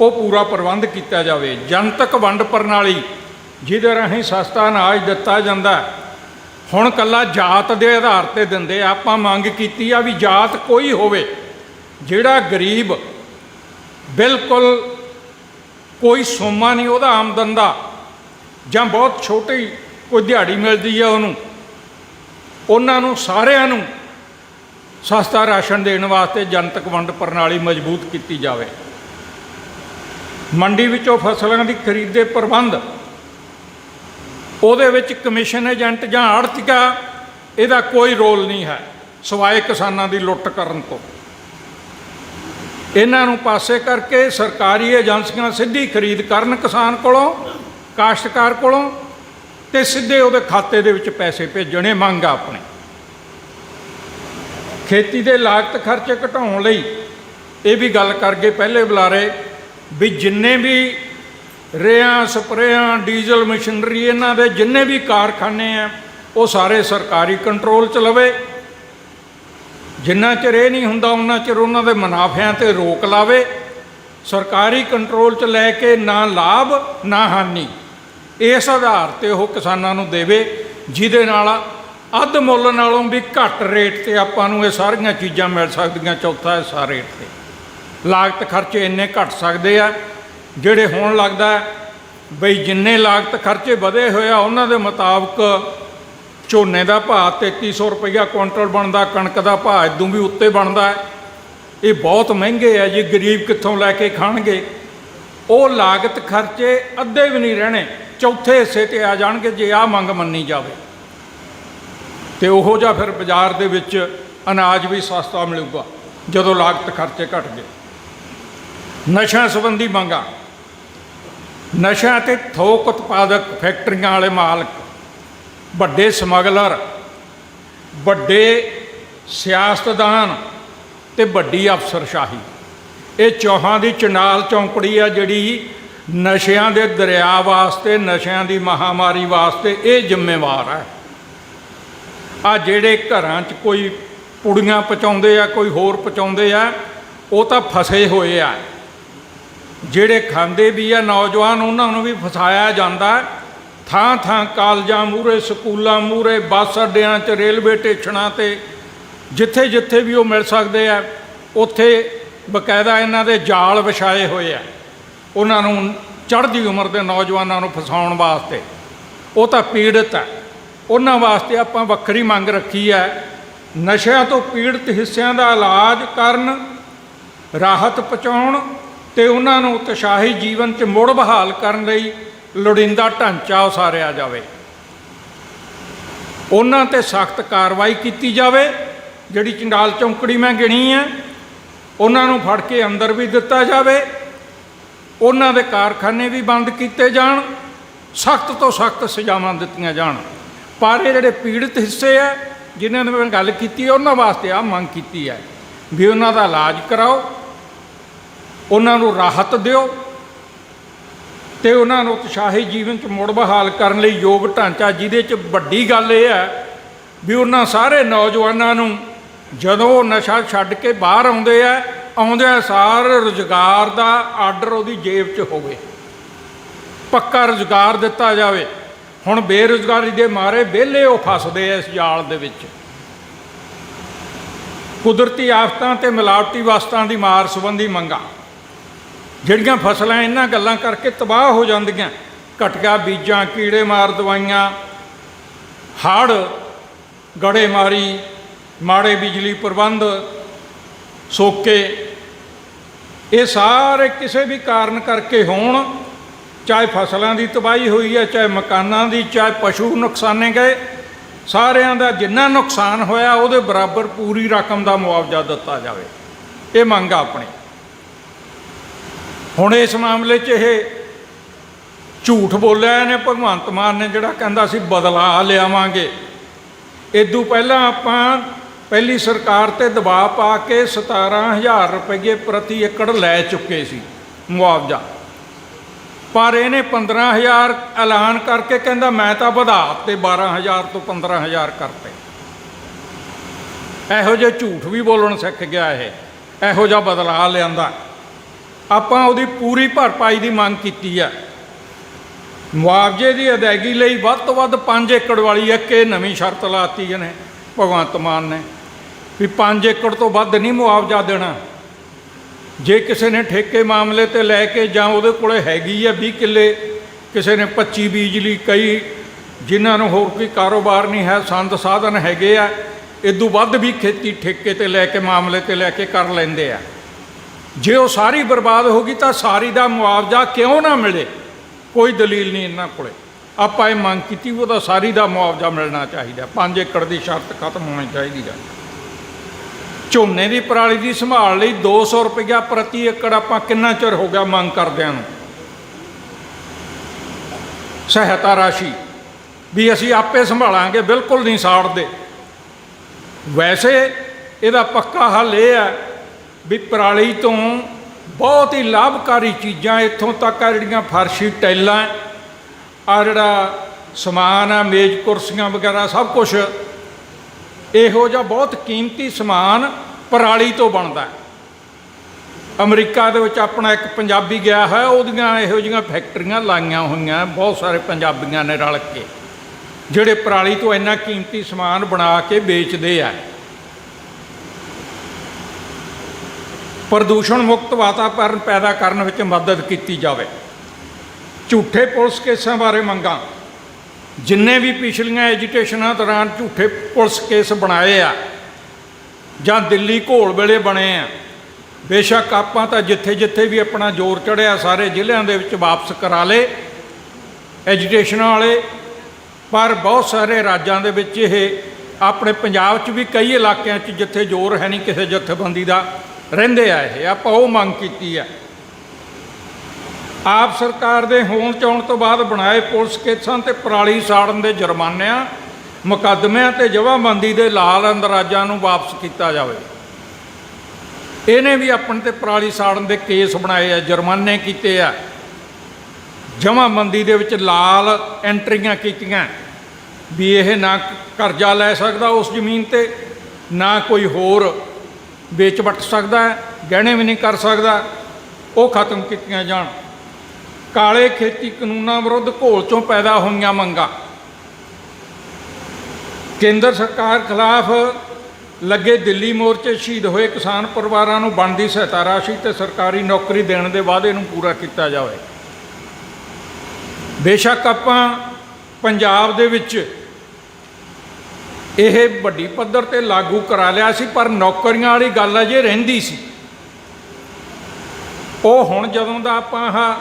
ਉਹ ਪੂਰਾ ਪ੍ਰਬੰਧ ਕੀਤਾ ਜਾਵੇ। ਜਨਤਕ ਵੰਡ ਪ੍ਰਣਾਲੀ ਜਿਹਦੇ ਰਾਹੀਂ ਸਸਤਾ ਅਨਾਜ ਦਿੱਤਾ ਜਾਂਦਾ। ਹੁਣ ਕੱਲਾ ਜਾਤ ਦੇ ਆਧਾਰ ਤੇ ਦਿੰਦੇ ਆਪਾਂ ਮੰਗ ਕੀਤੀ ਆ ਵੀ ਜਾਤ ਕੋਈ ਹੋਵੇ, ਜਿਹੜਾ ਗਰੀਬ ਬਿਲਕੁਲ ਕੋਈ ਸੋਮਾ ਨਹੀਂ, ਉਹਦਾ ਆਮਦਨ ਦਾ ਜਾਂ ਬਹੁਤ ਛੋਟੀ ਕੋਈ ਦਿਹਾੜੀ ਮਿਲਦੀ ਆ ਉਹਨੂੰ। ਉਹਨਾਂ ਨੂੰ ਸਾਰਿਆਂ ਨੂੰ ਸਸਤਾ ਰਾਸ਼ਨ ਦੇਣ ਵਾਸਤੇ ਜਨਤਕ ਵੰਡ ਪ੍ਰਣਾਲੀ ਮਜ਼ਬੂਤ ਕੀਤੀ ਜਾਵੇ। ਮੰਡੀ ਵਿੱਚੋਂ ਫਸਲਾਂ ਦੀ ਖਰੀਦ ਦੇ ਪ੍ਰਬੰਧ, ਉਹਦੇ ਵਿੱਚ ਕਮਿਸ਼ਨ ਏਜੰਟ ਜਾਂ ਆੜਤੀਕਾ, ਇਹਦਾ ਕੋਈ ਰੋਲ ਨਹੀਂ ਹੈ, ਸਵਾਏ ਕਿਸਾਨਾਂ ਦੀ ਲੁੱਟ ਕਰਨ ਤੋਂ। ਇਹਨਾਂ ਨੂੰ ਪਾਸੇ ਕਰਕੇ ਸਰਕਾਰੀ ਏਜੰਸੀਆਂ ਸਿੱਧੀ ਖਰੀਦ ਕਰਨ ਕਿਸਾਨ ਕੋਲੋਂ, ਕਾਸ਼ਤਕਾਰ ਕੋਲੋਂ ਤੇ ਸਿੱਧੇ ਉਹਦੇ ਖਾਤੇ ਦੇ ਵਿੱਚ ਪੈਸੇ ਭੇਜਣੇ ਮੰਗ ਆ ਆਪਣੀ। ਖੇਤੀ ਦੇ ਲਾਗਤ ਖਰਚੇ ਘਟਾਉਣ ਲਈ ਇਹ ਵੀ ਗੱਲ ਕਰਕੇ ਪਹਿਲੇ ਬੁਲਾਰੇ ਵੀ ਜਿੰਨੇ ਵੀ ਰੇਹਾਂ, ਸਪਰੇਆਂ, ਡੀਜ਼ਲ ਮਸ਼ੀਨਰੀ ਇਹਨਾਂ ਦੇ ਜਿੰਨੇ ਵੀ ਕਾਰਖਾਨੇ ਆ, ਉਹ ਸਾਰੇ ਸਰਕਾਰੀ ਕੰਟਰੋਲ 'ਚ ਲਵੇ। ਜਿੰਨਾ ਚਿਰ ਇਹ ਨਹੀਂ ਹੁੰਦਾ, ਉਹਨਾਂ ਚਿਰ ਉਹਨਾਂ ਦੇ ਮੁਨਾਫਿਆਂ ਤੇ ਰੋਕ ਲਾਵੇ। ਸਰਕਾਰੀ ਕੰਟਰੋਲ 'ਚ ਲੈ ਕੇ ਨਾ ਲਾਭ, ਨਾ ਹਾਨੀ। ਇਸ ਆਧਾਰ ਤੇ ਉਹ ਕਿਸਾਨਾਂ ਨੂੰ ਦੇਵੇ, ਜਿਹਦੇ ਨਾਲ ਅੱਧ ਮੁੱਲ ਨਾਲੋਂ ਵੀ ਘੱਟ ਰੇਟ ਤੇ ਆਪਾਂ ਨੂੰ ਇਹ ਸਾਰੀਆਂ ਚੀਜ਼ਾਂ ਮਿਲ ਸਕਦੀਆਂ, ਚੌਥਾ ਹਿੱਸਾ ਰੇਟ ਤੇ। ਲਾਗਤ ਖਰਚੇ ਇੰਨੇ ਘਟ ਸਕਦੇ ਆ, ਜਿਹੜੇ ਹੁਣ ਲੱਗਦਾ ਬਈ ਜਿੰਨੇ ਲਾਗਤ ਖਰਚੇ ਵਧੇ ਹੋਏ ਆ, ਉਹਨਾਂ ਦੇ ਮੁਤਾਬਕ ਝੋਨੇ ਦਾ ਭਾਅ 3300 ਰੁਪਈਆ ਕੁਇੰਟਲ ਬਣਦਾ, ਕਣਕ ਦਾ ਭਾਅ ਇਦੋਂ ਵੀ ਉੱਤੇ ਬਣਦਾ ਇਹ ਬਹੁਤ ਮਹਿੰਗੇ ਆ ਜੀ, ਗਰੀਬ ਕਿੱਥੋਂ ਲੈ ਕੇ ਖਾਣਗੇ? ਉਹ ਲਾਗਤ ਖਰਚੇ ਅੱਧੇ ਵੀ ਨਹੀਂ ਰਹਿਣੇ, ਚੌਥੇ ਹਿੱਸੇ ਤੇ ਆ ਜਾਣਗੇ ਜੇ ਆ ਮੰਗ ਮੰਨੀ ਜਾਵੇ। ਤੇ ਉਹੋ ਜਿਹਾ ਫਿਰ ਬਾਜ਼ਾਰ ਦੇ ਵਿੱਚ ਅਨਾਜ ਵੀ ਸਸਤਾ ਮਿਲੂਗਾ, ਜਦੋਂ ਲਾਗਤ ਖਰਚੇ ਘਟ ਗਏ। ਨਸ਼ਾ ਸੰਬੰਧੀ ਮੰਗਾਂ। ਨਸ਼ਾ ਤੇ ਥੋਕ ਉਤਪਾਦਕ ਫੈਕਟਰੀਆਂ ਵਾਲੇ ਮਾਲਕ, ਵੱਡੇ ਸਮਗਲਰ, ਵੱਡੇ ਸਿਆਸਤਦਾਨ ਤੇ ਵੱਡੀ ਅਫਸਰਸ਼ਾਹੀ। ਇਹ ਚੌਹਾਂ ਦੀ ਚਨਾਲ ਚੌਂਕੜੀ ਆ ਜਿਹੜੀ ਨਸ਼ਿਆਂ ਦੇ ਦਰਿਆ ਵਾਸਤੇ, ਨਸ਼ਿਆਂ ਦੀ ਮਹਾਮਾਰੀ ਵਾਸਤੇ ਇਹ ਜ਼ਿੰਮੇਵਾਰ ਹੈ। ਆ ਜਿਹੜੇ ਘਰਾਂ 'ਚ ਕੋਈ ਪੁੜੀਆਂ ਪਚਾਉਂਦੇ ਆ, ਕੋਈ ਹੋਰ ਪਚਾਉਂਦੇ ਆ, ਉਹ ਤਾਂ ਫਸੇ ਹੋਏ ਆ। ਜਿਹੜੇ ਖਾਂਦੇ ਵੀ ਆ, ਨੌਜਵਾਨ ਉਹਨਾਂ ਨੂੰ ਵੀ ਫਸਾਇਆ ਜਾਂਦਾ। ਥਾਂ ਥਾਂ ਕਾਲਜਾਂ ਮੂਰੇ ਸਕੂਲਾਂ ਮੂਰੇ ਬੱਸ ਅੱਡਿਆਂ 'ਚ, ਰੇਲਵੇ ਸਟੇਸ਼ਨਾਂ ਤੇ, ਜਿੱਥੇ ਜਿੱਥੇ ਵੀ ਉਹ ਮਿਲ ਸਕਦੇ ਆ, ਉੱਥੇ ਬਕਾਇਦਾ ਇਹਨਾਂ ਦੇ ਜਾਲ ਵਿਛਾਏ ਹੋਏ ਆ। ਉਹਨਾਂ ਨੂੰ ਚੜ੍ਹਦੀ ਉਮਰ ਦੇ ਨੌਜਵਾਨਾਂ ਨੂੰ ਫਸਾਉਣ ਵਾਸਤੇ। ਉਹ ਤਾਂ ਪੀੜਤ ਹੈ ਉਹਨਾਂ ਵਾਸਤੇ ਆਪਾਂ ਵੱਖਰੀ ਮੰਗ ਰੱਖੀ ਹੈ ਨਸ਼ਿਆਂ ਤੋਂ ਪੀੜਤ ਹਿੱਸਿਆਂ ਦਾ ਇਲਾਜ ਕਰਨ, ਰਾਹਤ ਪਹੁੰਚਾਉਣ ਤੇ ਉਹਨਾਂ ਨੂੰ ਉਤਸ਼ਾਹੀ ਜੀਵਨ 'ਚ ਮੁੜ ਬਹਾਲ ਕਰਨ ਲਈ ਲੋੜੀਂਦਾ ਢਾਂਚਾ ਉਸਾਰਿਆ ਜਾਵੇ। ਉਹਨਾਂ ਤੇ ਸਖਤ ਕਾਰਵਾਈ ਕੀਤੀ ਜਾਵੇ, ਜਿਹੜੀ ਚੰਡਾਲ ਚੌਂਕੜੀ ਮੈਂ ਗਿਣੀ ਹੈ ਉਹਨਾਂ ਨੂੰ ਫੜ ਕੇ ਅੰਦਰ ਵੀ ਦਿੱਤਾ ਜਾਵੇ, ਉਹਨਾਂ ਦੇ ਕਾਰਖਾਨੇ ਵੀ ਬੰਦ ਕੀਤੇ ਜਾਣ, ਸਖਤ ਤੋਂ ਸਖਤ ਸਜ਼ਾਵਾਂ ਦਿੱਤੀਆਂ ਜਾਣ। ਪਰ ਇਹ ਜਿਹੜੇ ਪੀੜਤ ਹਿੱਸੇ ਆ, ਜਿਨ੍ਹਾਂ ਨੇ ਮੈਂ ਗੱਲ ਕੀਤੀ ਹੈ ਉਹਨਾਂ ਵਾਸਤੇ ਆ ਮੰਗ ਕੀਤੀ ਹੈ ਵੀ ਉਹਨਾਂ ਦਾ ਇਲਾਜ ਕਰਾਓ, ਉਹਨਾਂ ਨੂੰ ਰਾਹਤ ਦਿਓ ਤੇ ਉਹਨਾਂ ਨੂੰ ਉਤਸ਼ਾਹੀ ਜੀਵਨ 'ਚ ਮੁੜ ਬਹਾਲ ਕਰਨ ਲਈ ਯੋਗ ਢਾਂਚਾ, ਜਿਹਦੇ 'ਚ ਵੱਡੀ ਗੱਲ ਇਹ ਹੈ ਵੀ ਉਹਨਾਂ ਸਾਰੇ ਨੌਜਵਾਨਾਂ ਨੂੰ ਜਦੋਂ ਉਹ ਨਸ਼ਾ ਛੱਡ ਕੇ ਬਾਹਰ ਆਉਂਦੇ ਆ ਆਉਂਦਿਆਂ ਸਾਰ ਰੁਜ਼ਗਾਰ ਦਾ ਆਰਡਰ ਉਹਦੀ ਜੇਬ 'ਚ ਹੋਵੇ। ਪੱਕਾ ਰੁਜ਼ਗਾਰ ਦਿੱਤਾ ਜਾਵੇ। ਹੁਣ ਬੇਰੁਜ਼ਗਾਰੀ ਦੇ ਮਾਰੇ ਵਿਹਲੇ ਉਹ ਫਸਦੇ ਆ ਇਸ ਜਾਲ ਦੇ ਵਿੱਚ। ਕੁਦਰਤੀ ਆਫਤਾਂ ਤੇ ਮਿਲਾਵਟੀ ਵਸਤਾਂ ਦੀ ਮਾਰ ਸੰਬੰਧੀ ਮੰਗਾਂ। ਜਿਹੜੀਆਂ ਫਸਲਾਂ ਇਹਨਾਂ ਗੱਲਾਂ ਕਰਕੇ ਤਬਾਹ ਹੋ ਜਾਂਦੀਆਂ। ਘਟਕਾ ਬੀਜਾਂ, ਕੀੜੇ ਮਾਰ ਦਵਾਈਆਂ ਹੜ੍ਹ ਗੜੇਮਾਰੀ ਮਾੜੇ ਬਿਜਲੀ ਪ੍ਰਬੰਧ, ਸੋਕੇ, ਇਹ ਸਾਰੇ ਕਿਸੇ ਵੀ ਕਾਰਨ ਕਰਕੇ ਹੋਣ, ਚਾਹੇ ਫਸਲਾਂ ਦੀ ਤਬਾਹੀ ਹੋਈ ਹੈ, ਚਾਹੇ ਮਕਾਨਾਂ ਦੀ, ਚਾਹੇ ਪਸ਼ੂ ਨੁਕਸਾਨੇ ਗਏ, ਸਾਰਿਆਂ ਦਾ ਜਿੰਨਾ ਨੁਕਸਾਨ ਹੋਇਆ, ਉਹਦੇ ਬਰਾਬਰ ਪੂਰੀ ਰਕਮ ਦਾ ਮੁਆਵਜ਼ਾ ਦਿੱਤਾ ਜਾਵੇ। ਇਹ ਮੰਗ ਆ ਆਪਣੀ। ਹੁਣ ਇਸ ਮਾਮਲੇ 'ਚ ਇਹ ਝੂਠ ਬੋਲਿਆ ਨੇ ਭਗਵੰਤ ਮਾਨ ਨੇ ਜਿਹੜਾ ਕਹਿੰਦਾ ਸੀ, ਬਦਲਾ ਲਿਆਵਾਂਗੇ। ਇਦੋਂ ਪਹਿਲਾਂ ਆਪਾਂ ਪਹਿਲੀ ਸਰਕਾਰ ਤੇ ਦਬਾਅ ਪਾ ਕੇ 17000 ਰੁਪਏ ਪ੍ਰਤੀ ਏਕੜ ਲੈ ਚੁੱਕੇ ਸੀ, ਮੁਆਵਜ਼ਾ। ਪਰ ਇਹਨੇ 15000 ਐਲਾਨ ਕਰਕੇ ਕਹਿੰਦਾ, ਮੈਂ ਤਾਂ ਵਧਾ ਤੇ 12000 ਤੋਂ 15000 ਕਰਤੇ। ਇਹੋ ਜਿਹੇ ਝੂਠ ਵੀ ਬੋਲਣ ਸਿੱਖ ਗਿਆ ਇਹ, ਇਹੋ ਜਿਹਾ ਬਦਲਾਅ ਲਿਆਂਦਾ। ਆਪਾਂ ਉਹਦੀ ਪੂਰੀ ਭਰਪਾਈ ਦੀ ਮੰਗ ਕੀਤੀ ਹੈ ਮੁਆਵਜ਼ੇ ਦੀ ਅਦਾਇਗੀ ਲਈ ਵੱਧ ਤੋਂ ਵੱਧ 5 ਏਕੜ ਵਾਲੀ ਇੱਕ ਇਹ ਨਵੀਂ ਸ਼ਰਤ ਲਾਤੀ ਇਹਨੇ, ਭਗਵੰਤ ਮਾਨ ਨੇ। ਵੀ 5 ਏਕੜ ਤੋਂ ਵੱਧ ਨਹੀਂ ਮੁਆਵਜ਼ਾ ਦੇਣਾ। ਜੇ ਕਿਸੇ ਨੇ ਠੇਕੇ ਮਾਮਲੇ ਤੇ ਲੈ ਕੇ ਜਾਂ ਉਹਦੇ ਕੋਲੇ ਹੈਗੀ ਆ 20 ਕਿੱਲੇ, ਕਿਸੇ ਨੇ 25 ਬੀਜ ਲਈ ਕਈ, ਜਿਨ੍ਹਾਂ ਨੂੰ ਹੋਰ ਕੋਈ ਕਾਰੋਬਾਰ ਨਹੀਂ ਹੈ, ਸੰਦ ਸਾਧਨ ਹੈਗੇ ਆ ਇਦੋਂ ਵੱਧ ਵੀ ਖੇਤੀ ਠੇਕੇ ਤੇ ਲੈ ਕੇ, ਮਾਮਲੇ ਤੇ ਲੈ ਕੇ ਕਰ ਲੈਂਦੇ ਆ। ਜੇ ਉਹ ਸਾਰੀ ਬਰਬਾਦ ਹੋ ਗਈ ਤਾਂ ਸਾਰੀ ਦਾ ਮੁਆਵਜ਼ਾ ਕਿਉਂ ਨਾ ਮਿਲੇ? ਕੋਈ ਦਲੀਲ ਨਹੀਂ ਇਹਨਾਂ ਕੋਲੇ। ਆਪਾਂ ਇਹ ਮੰਗ ਕੀਤੀ, ਉਹਦਾ ਸਾਰੀ ਦਾ ਮੁਆਵਜ਼ਾ ਮਿਲਣਾ ਚਾਹੀਦਾ। 5 ਏਕੜ ਦੀ ਸ਼ਰਤ ਖਤਮ ਹੋਣੀ ਚਾਹੀਦੀ ਹੈ ਝੋਨੇ ਦੀ ਪਰਾਲੀ ਦੀ ਸੰਭਾਲ ਲਈ 200 ਰੁਪਇਆ ਪ੍ਰਤੀ ਏਕੜ ਆਪਾਂ ਕਿੰਨਾ ਚਿਰ ਹੋ ਗਿਆ ਮੰਗ ਕਰਦਿਆਂ ਨੂੰ? ਸਹਾਇਤਾ ਰਾਸ਼ੀ। ਵੀ ਅਸੀਂ ਆਪੇ ਸੰਭਾਲਾਂਗੇ, ਬਿਲਕੁਲ ਨਹੀਂ ਸਾੜਦੇ। ਵੈਸੇ ਇਹਦਾ ਪੱਕਾ ਹੱਲ ਇਹ ਹੈ ਵੀ ਪਰਾਲੀ ਤੋਂ ਬਹੁਤ ਹੀ ਲਾਭਕਾਰੀ ਚੀਜ਼ਾਂ ਇੱਥੋਂ ਤੱਕ ਆ ਜਿਹੜੀਆਂ ਫਰਸ਼ੀ ਟੈਲਾਂ ਆ ਜਿਹੜਾ ਸਮਾਨ ਆ, ਮੇਜ਼ ਕੁਰਸੀਆਂ ਵਗੈਰਾ, ਸਭ ਕੁਝ ਇਹੋ ਜਿਹਾ ਬਹੁਤ ਕੀਮਤੀ ਸਮਾਨ ਪਰਾਲੀ ਤੋਂ ਬਣਦਾ ਹੈ। ਅਮਰੀਕਾ ਦੇ ਵਿੱਚ ਆਪਣਾ ਇੱਕ ਪੰਜਾਬੀ ਗਿਆ ਹੈ ਉਹਦੀਆਂ ਇਹੋ ਜਿਹੀਆਂ ਫੈਕਟਰੀਆਂ ਲਾਈਆਂ ਹੋਈਆਂ ਬਹੁਤ ਸਾਰੇ ਪੰਜਾਬੀਆਂ ਨੇ ਰਲ ਕੇ, ਜਿਹੜੇ ਪਰਾਲੀ ਤੋਂ ਇੰਨਾ ਕੀਮਤੀ ਸਮਾਨ ਬਣਾ ਕੇ ਵੇਚਦੇ ਆ। ਪ੍ਰਦੂਸ਼ਣ ਮੁਕਤ ਵਾਤਾਵਰਣ ਪੈਦਾ ਕਰਨ ਵਿੱਚ ਮਦਦ ਕੀਤੀ ਜਾਵੇ। ਝੂਠੇ ਪੁਲਿਸ ਕੇਸਾਂ ਬਾਰੇ ਮੰਗਾਂ। ਜਿੰਨੇ ਵੀ ਪਿਛਲੀਆਂ ਐਜੀਟੇਸ਼ਨਾਂ ਦੌਰਾਨ ਝੂਠੇ ਪੁਲਿਸ ਕੇਸ ਬਣਾਏ ਆ ਜਾਂ ਦਿੱਲੀ ਘੋਲ ਵੇਲੇ ਬਣੇ ਆ, ਬੇਸ਼ੱਕ ਆਪਾਂ ਤਾਂ ਜਿੱਥੇ ਜਿੱਥੇ ਵੀ ਆਪਣਾ ਜ਼ੋਰ ਚੜਿਆ ਸਾਰੇ ਜ਼ਿਲ੍ਹਿਆਂ ਦੇ ਵਿੱਚ ਵਾਪਸ ਕਰਾ ਲੇ ਐਜੀਟੇਸ਼ਨਾਂ ਵਾਲੇ, ਪਰ ਬਹੁਤ ਸਾਰੇ ਰਾਜਾਂ ਦੇ ਵਿੱਚ ਇਹ ਆਪਣੇ ਪੰਜਾਬ 'ਚ ਵੀ ਕਈ ਇਲਾਕਿਆਂ 'ਚ ਜਿੱਥੇ ਜ਼ੋਰ ਹੈ ਨਹੀਂ ਕਿਸੇ ਜਥੇਬੰਦੀ ਦਾ, ਰਹਿੰਦੇ ਆ ਇਹ, ਆਪਾਂ ਉਹ ਮੰਗ ਕੀਤੀ ਆ। ਆਪ ਸਰਕਾਰ ਦੇ ਹੋਣ ਚ ਆਉਣ ਤੋਂ ਬਾਅਦ ਬਣਾਏ ਪੁਲਿਸ ਕੇਸਾਂ ਤੇ ਪਰਾਲੀ ਸਾੜਨ ਦੇ ਜੁਰਮਾਨਿਆਂ, ਮੁਕੱਦਮਿਆਂ ਤੇ ਜਵਾਬੰਦੀ ਦੇ ਲਾਲ ਅੰਦਰਾਜਾਂ ਨੂੰ ਵਾਪਸ ਕੀਤਾ ਜਾਵੇ। ਇਹਨੇ ਵੀ ਆਪਣੇ ਤੇ ਪਰਾਲੀ ਸਾੜਨ ਦੇ ਕੇਸ ਬਣਾਏ ਆ, ਜੁਰਮਾਨੇ ਕੀਤੇ ਆ। ਜਮਾਬੰਦੀ ਦੇ ਵਿੱਚ ਲਾਲ ਐਂਟਰੀਆਂ ਕੀਤੀਆਂ। ਵੀ ਇਹ ਨਾ ਕਰਜ਼ਾ ਲੈ ਸਕਦਾ ਉਸ ਜ਼ਮੀਨ ਤੇ, ਨਾ ਕੋਈ ਹੋਰ ਵੇਚ ਵਟ ਸਕਦਾ, ਗਹਿਣੇ ਵੀ ਨਹੀਂ ਕਰ ਸਕਦਾ, ਉਹ ਖਤਮ ਕੀਤੀਆਂ ਜਾਣ। ਕਾਲੇ ਖੇਤੀ ਕਾਨੂੰਨਾਂ ਵਿਰੁੱਧ ਘੋਲ ਚੋਂ ਪੈਦਾ ਹੋਈਆਂ ਮੰਗਾਂ। ਕੇਂਦਰ ਸਰਕਾਰ ਖਿਲਾਫ ਲੱਗੇ ਦਿੱਲੀ ਮੋਰਚੇ ਸ਼ਹੀਦ ਹੋਏ ਕਿਸਾਨ ਪਰਿਵਾਰਾਂ ਨੂੰ ਬਣਦੀ ਸਹਾਇਤਾ ਰਾਸ਼ੀ ਤੇ ਸਰਕਾਰੀ ਨੌਕਰੀ ਦੇਣ ਦੇ ਵਾਅਦੇ ਨੂੰ ਪੂਰਾ ਕੀਤਾ ਜਾਵੇ। ਬੇਸ਼ੱਕ ਆਪਾਂ ਪੰਜਾਬ ਦੇ ਵਿੱਚ ਇਹ ਵੱਡੀ ਪੱਧਰ ਤੇ ਲਾਗੂ ਕਰਾ ਲਿਆ ਸੀ, ਪਰ ਨੌਕਰੀਆਂ ਵਾਲੀ ਗੱਲ ਅਜੇ ਰਹਿੰਦੀ ਸੀ। ਉਹ ਹੁਣ ਜਦੋਂ ਦਾ ਆਪਾਂ ਆਹ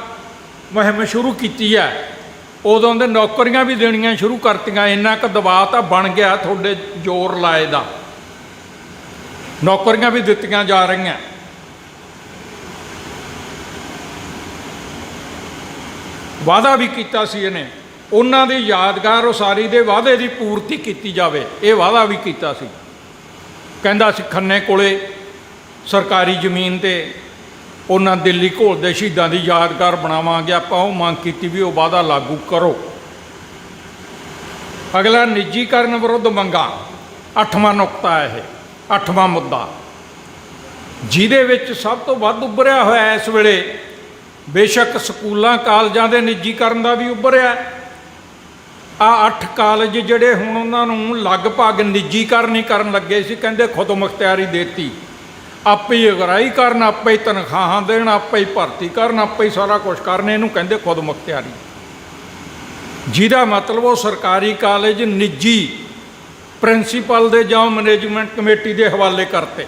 ਮੁਹਿੰਮ ਸ਼ੁਰੂ ਕੀਤੀ ਹੈ। ਉਦੋਂ ਦੇ ਨੌਕਰੀਆਂ ਵੀ ਦੇਣੀਆਂ ਸ਼ੁਰੂ ਕਰਤੀਆਂ। ਇੰਨਾ ਕੁ ਦਬਾਅ ਤਾਂ ਬਣ ਗਿਆ ਤੁਹਾਡੇ ਜ਼ੋਰ ਲਾਏ ਦਾ। ਨੌਕਰੀਆਂ ਵੀ ਦਿੱਤੀਆਂ ਜਾ ਰਹੀਆਂ। ਵਾਅਦਾ ਵੀ ਕੀਤਾ ਸੀ ਇਹਨੇ। ਉਹਨਾਂ ਦੀ ਯਾਦਗਾਰ ਉਸਾਰੀ ਦੇ ਵਾਅਦੇ ਦੀ ਪੂਰਤੀ ਕੀਤੀ ਜਾਵੇ। ਇਹ ਵਾਅਦਾ ਵੀ ਕੀਤਾ ਸੀ। ਕਹਿੰਦਾ ਸੀ ਖੰਨੇ ਕੋਲੇ ਸਰਕਾਰੀ ਜ਼ਮੀਨ ਤੇ ਉਹਨਾਂ ਦਿੱਲੀ ਘੋਲ ਦੇ ਸ਼ਹੀਦਾਂ ਦੀ ਯਾਦਗਾਰ ਬਣਾਵਾਂਗੇ। ਆਪਾਂ ਉਹ ਮੰਗ ਕੀਤੀ ਵੀ ਉਹ ਵਾਅਦਾ ਲਾਗੂ ਕਰੋ। ਅਗਲਾ, ਨਿੱਜੀਕਰਨ ਵਿਰੁੱਧ ਮੰਗਾਂ। ਅੱਠਵਾਂ ਨੁਕਤਾ ਹੈ ਇਹ, ਅੱਠਵਾਂ ਮੁੱਦਾ। ਜਿਹਦੇ ਵਿੱਚ ਸਭ ਤੋਂ ਵੱਧ ਉੱਭਰਿਆ ਹੋਇਆ ਇਸ ਵੇਲੇ, ਬੇਸ਼ੱਕ ਸਕੂਲਾਂ, ਕਾਲਜਾਂ ਦੇ ਨਿੱਜੀਕਰਨ ਦਾ ਵੀ ਉੱਭਰਿਆ। ਆ ਅੱਠ ਕਾਲਜ ਜਿਹੜੇ ਹੁਣ ਉਹਨਾਂ ਨੂੰ ਲਗਭਗ ਨਿੱਜੀਕਰਨ ਹੀ ਕਰਨ ਲੱਗੇ ਸੀ, ਕਹਿੰਦੇ ਖੁਦ ਮੁਖਤਿਆਰੀ ਦੇਤੀ। ਆਪੇ ਹੀ ਅਗਰਾਈ ਕਰਨ, ਆਪੇ ਹੀ ਤਨਖਾਹਾਂ ਦੇਣ, ਆਪੇ ਹੀ ਭਰਤੀ ਕਰਨ, ਆਪੇ ਹੀ ਸਾਰਾ ਕੁਝ ਕਰਨ, ਇਹਨੂੰ ਕਹਿੰਦੇ ਖੁਦ ਮੁਖਤਿਆਰੀ। ਜਿਹਦਾ ਮਤਲਬ ਉਹ ਸਰਕਾਰੀ ਕਾਲਜ ਨਿੱਜੀ ਪ੍ਰਿੰਸੀਪਲ ਦੇ ਜਾਂ ਮੈਨੇਜਮੈਂਟ ਕਮੇਟੀ ਦੇ ਹਵਾਲੇ ਕਰਤੇ।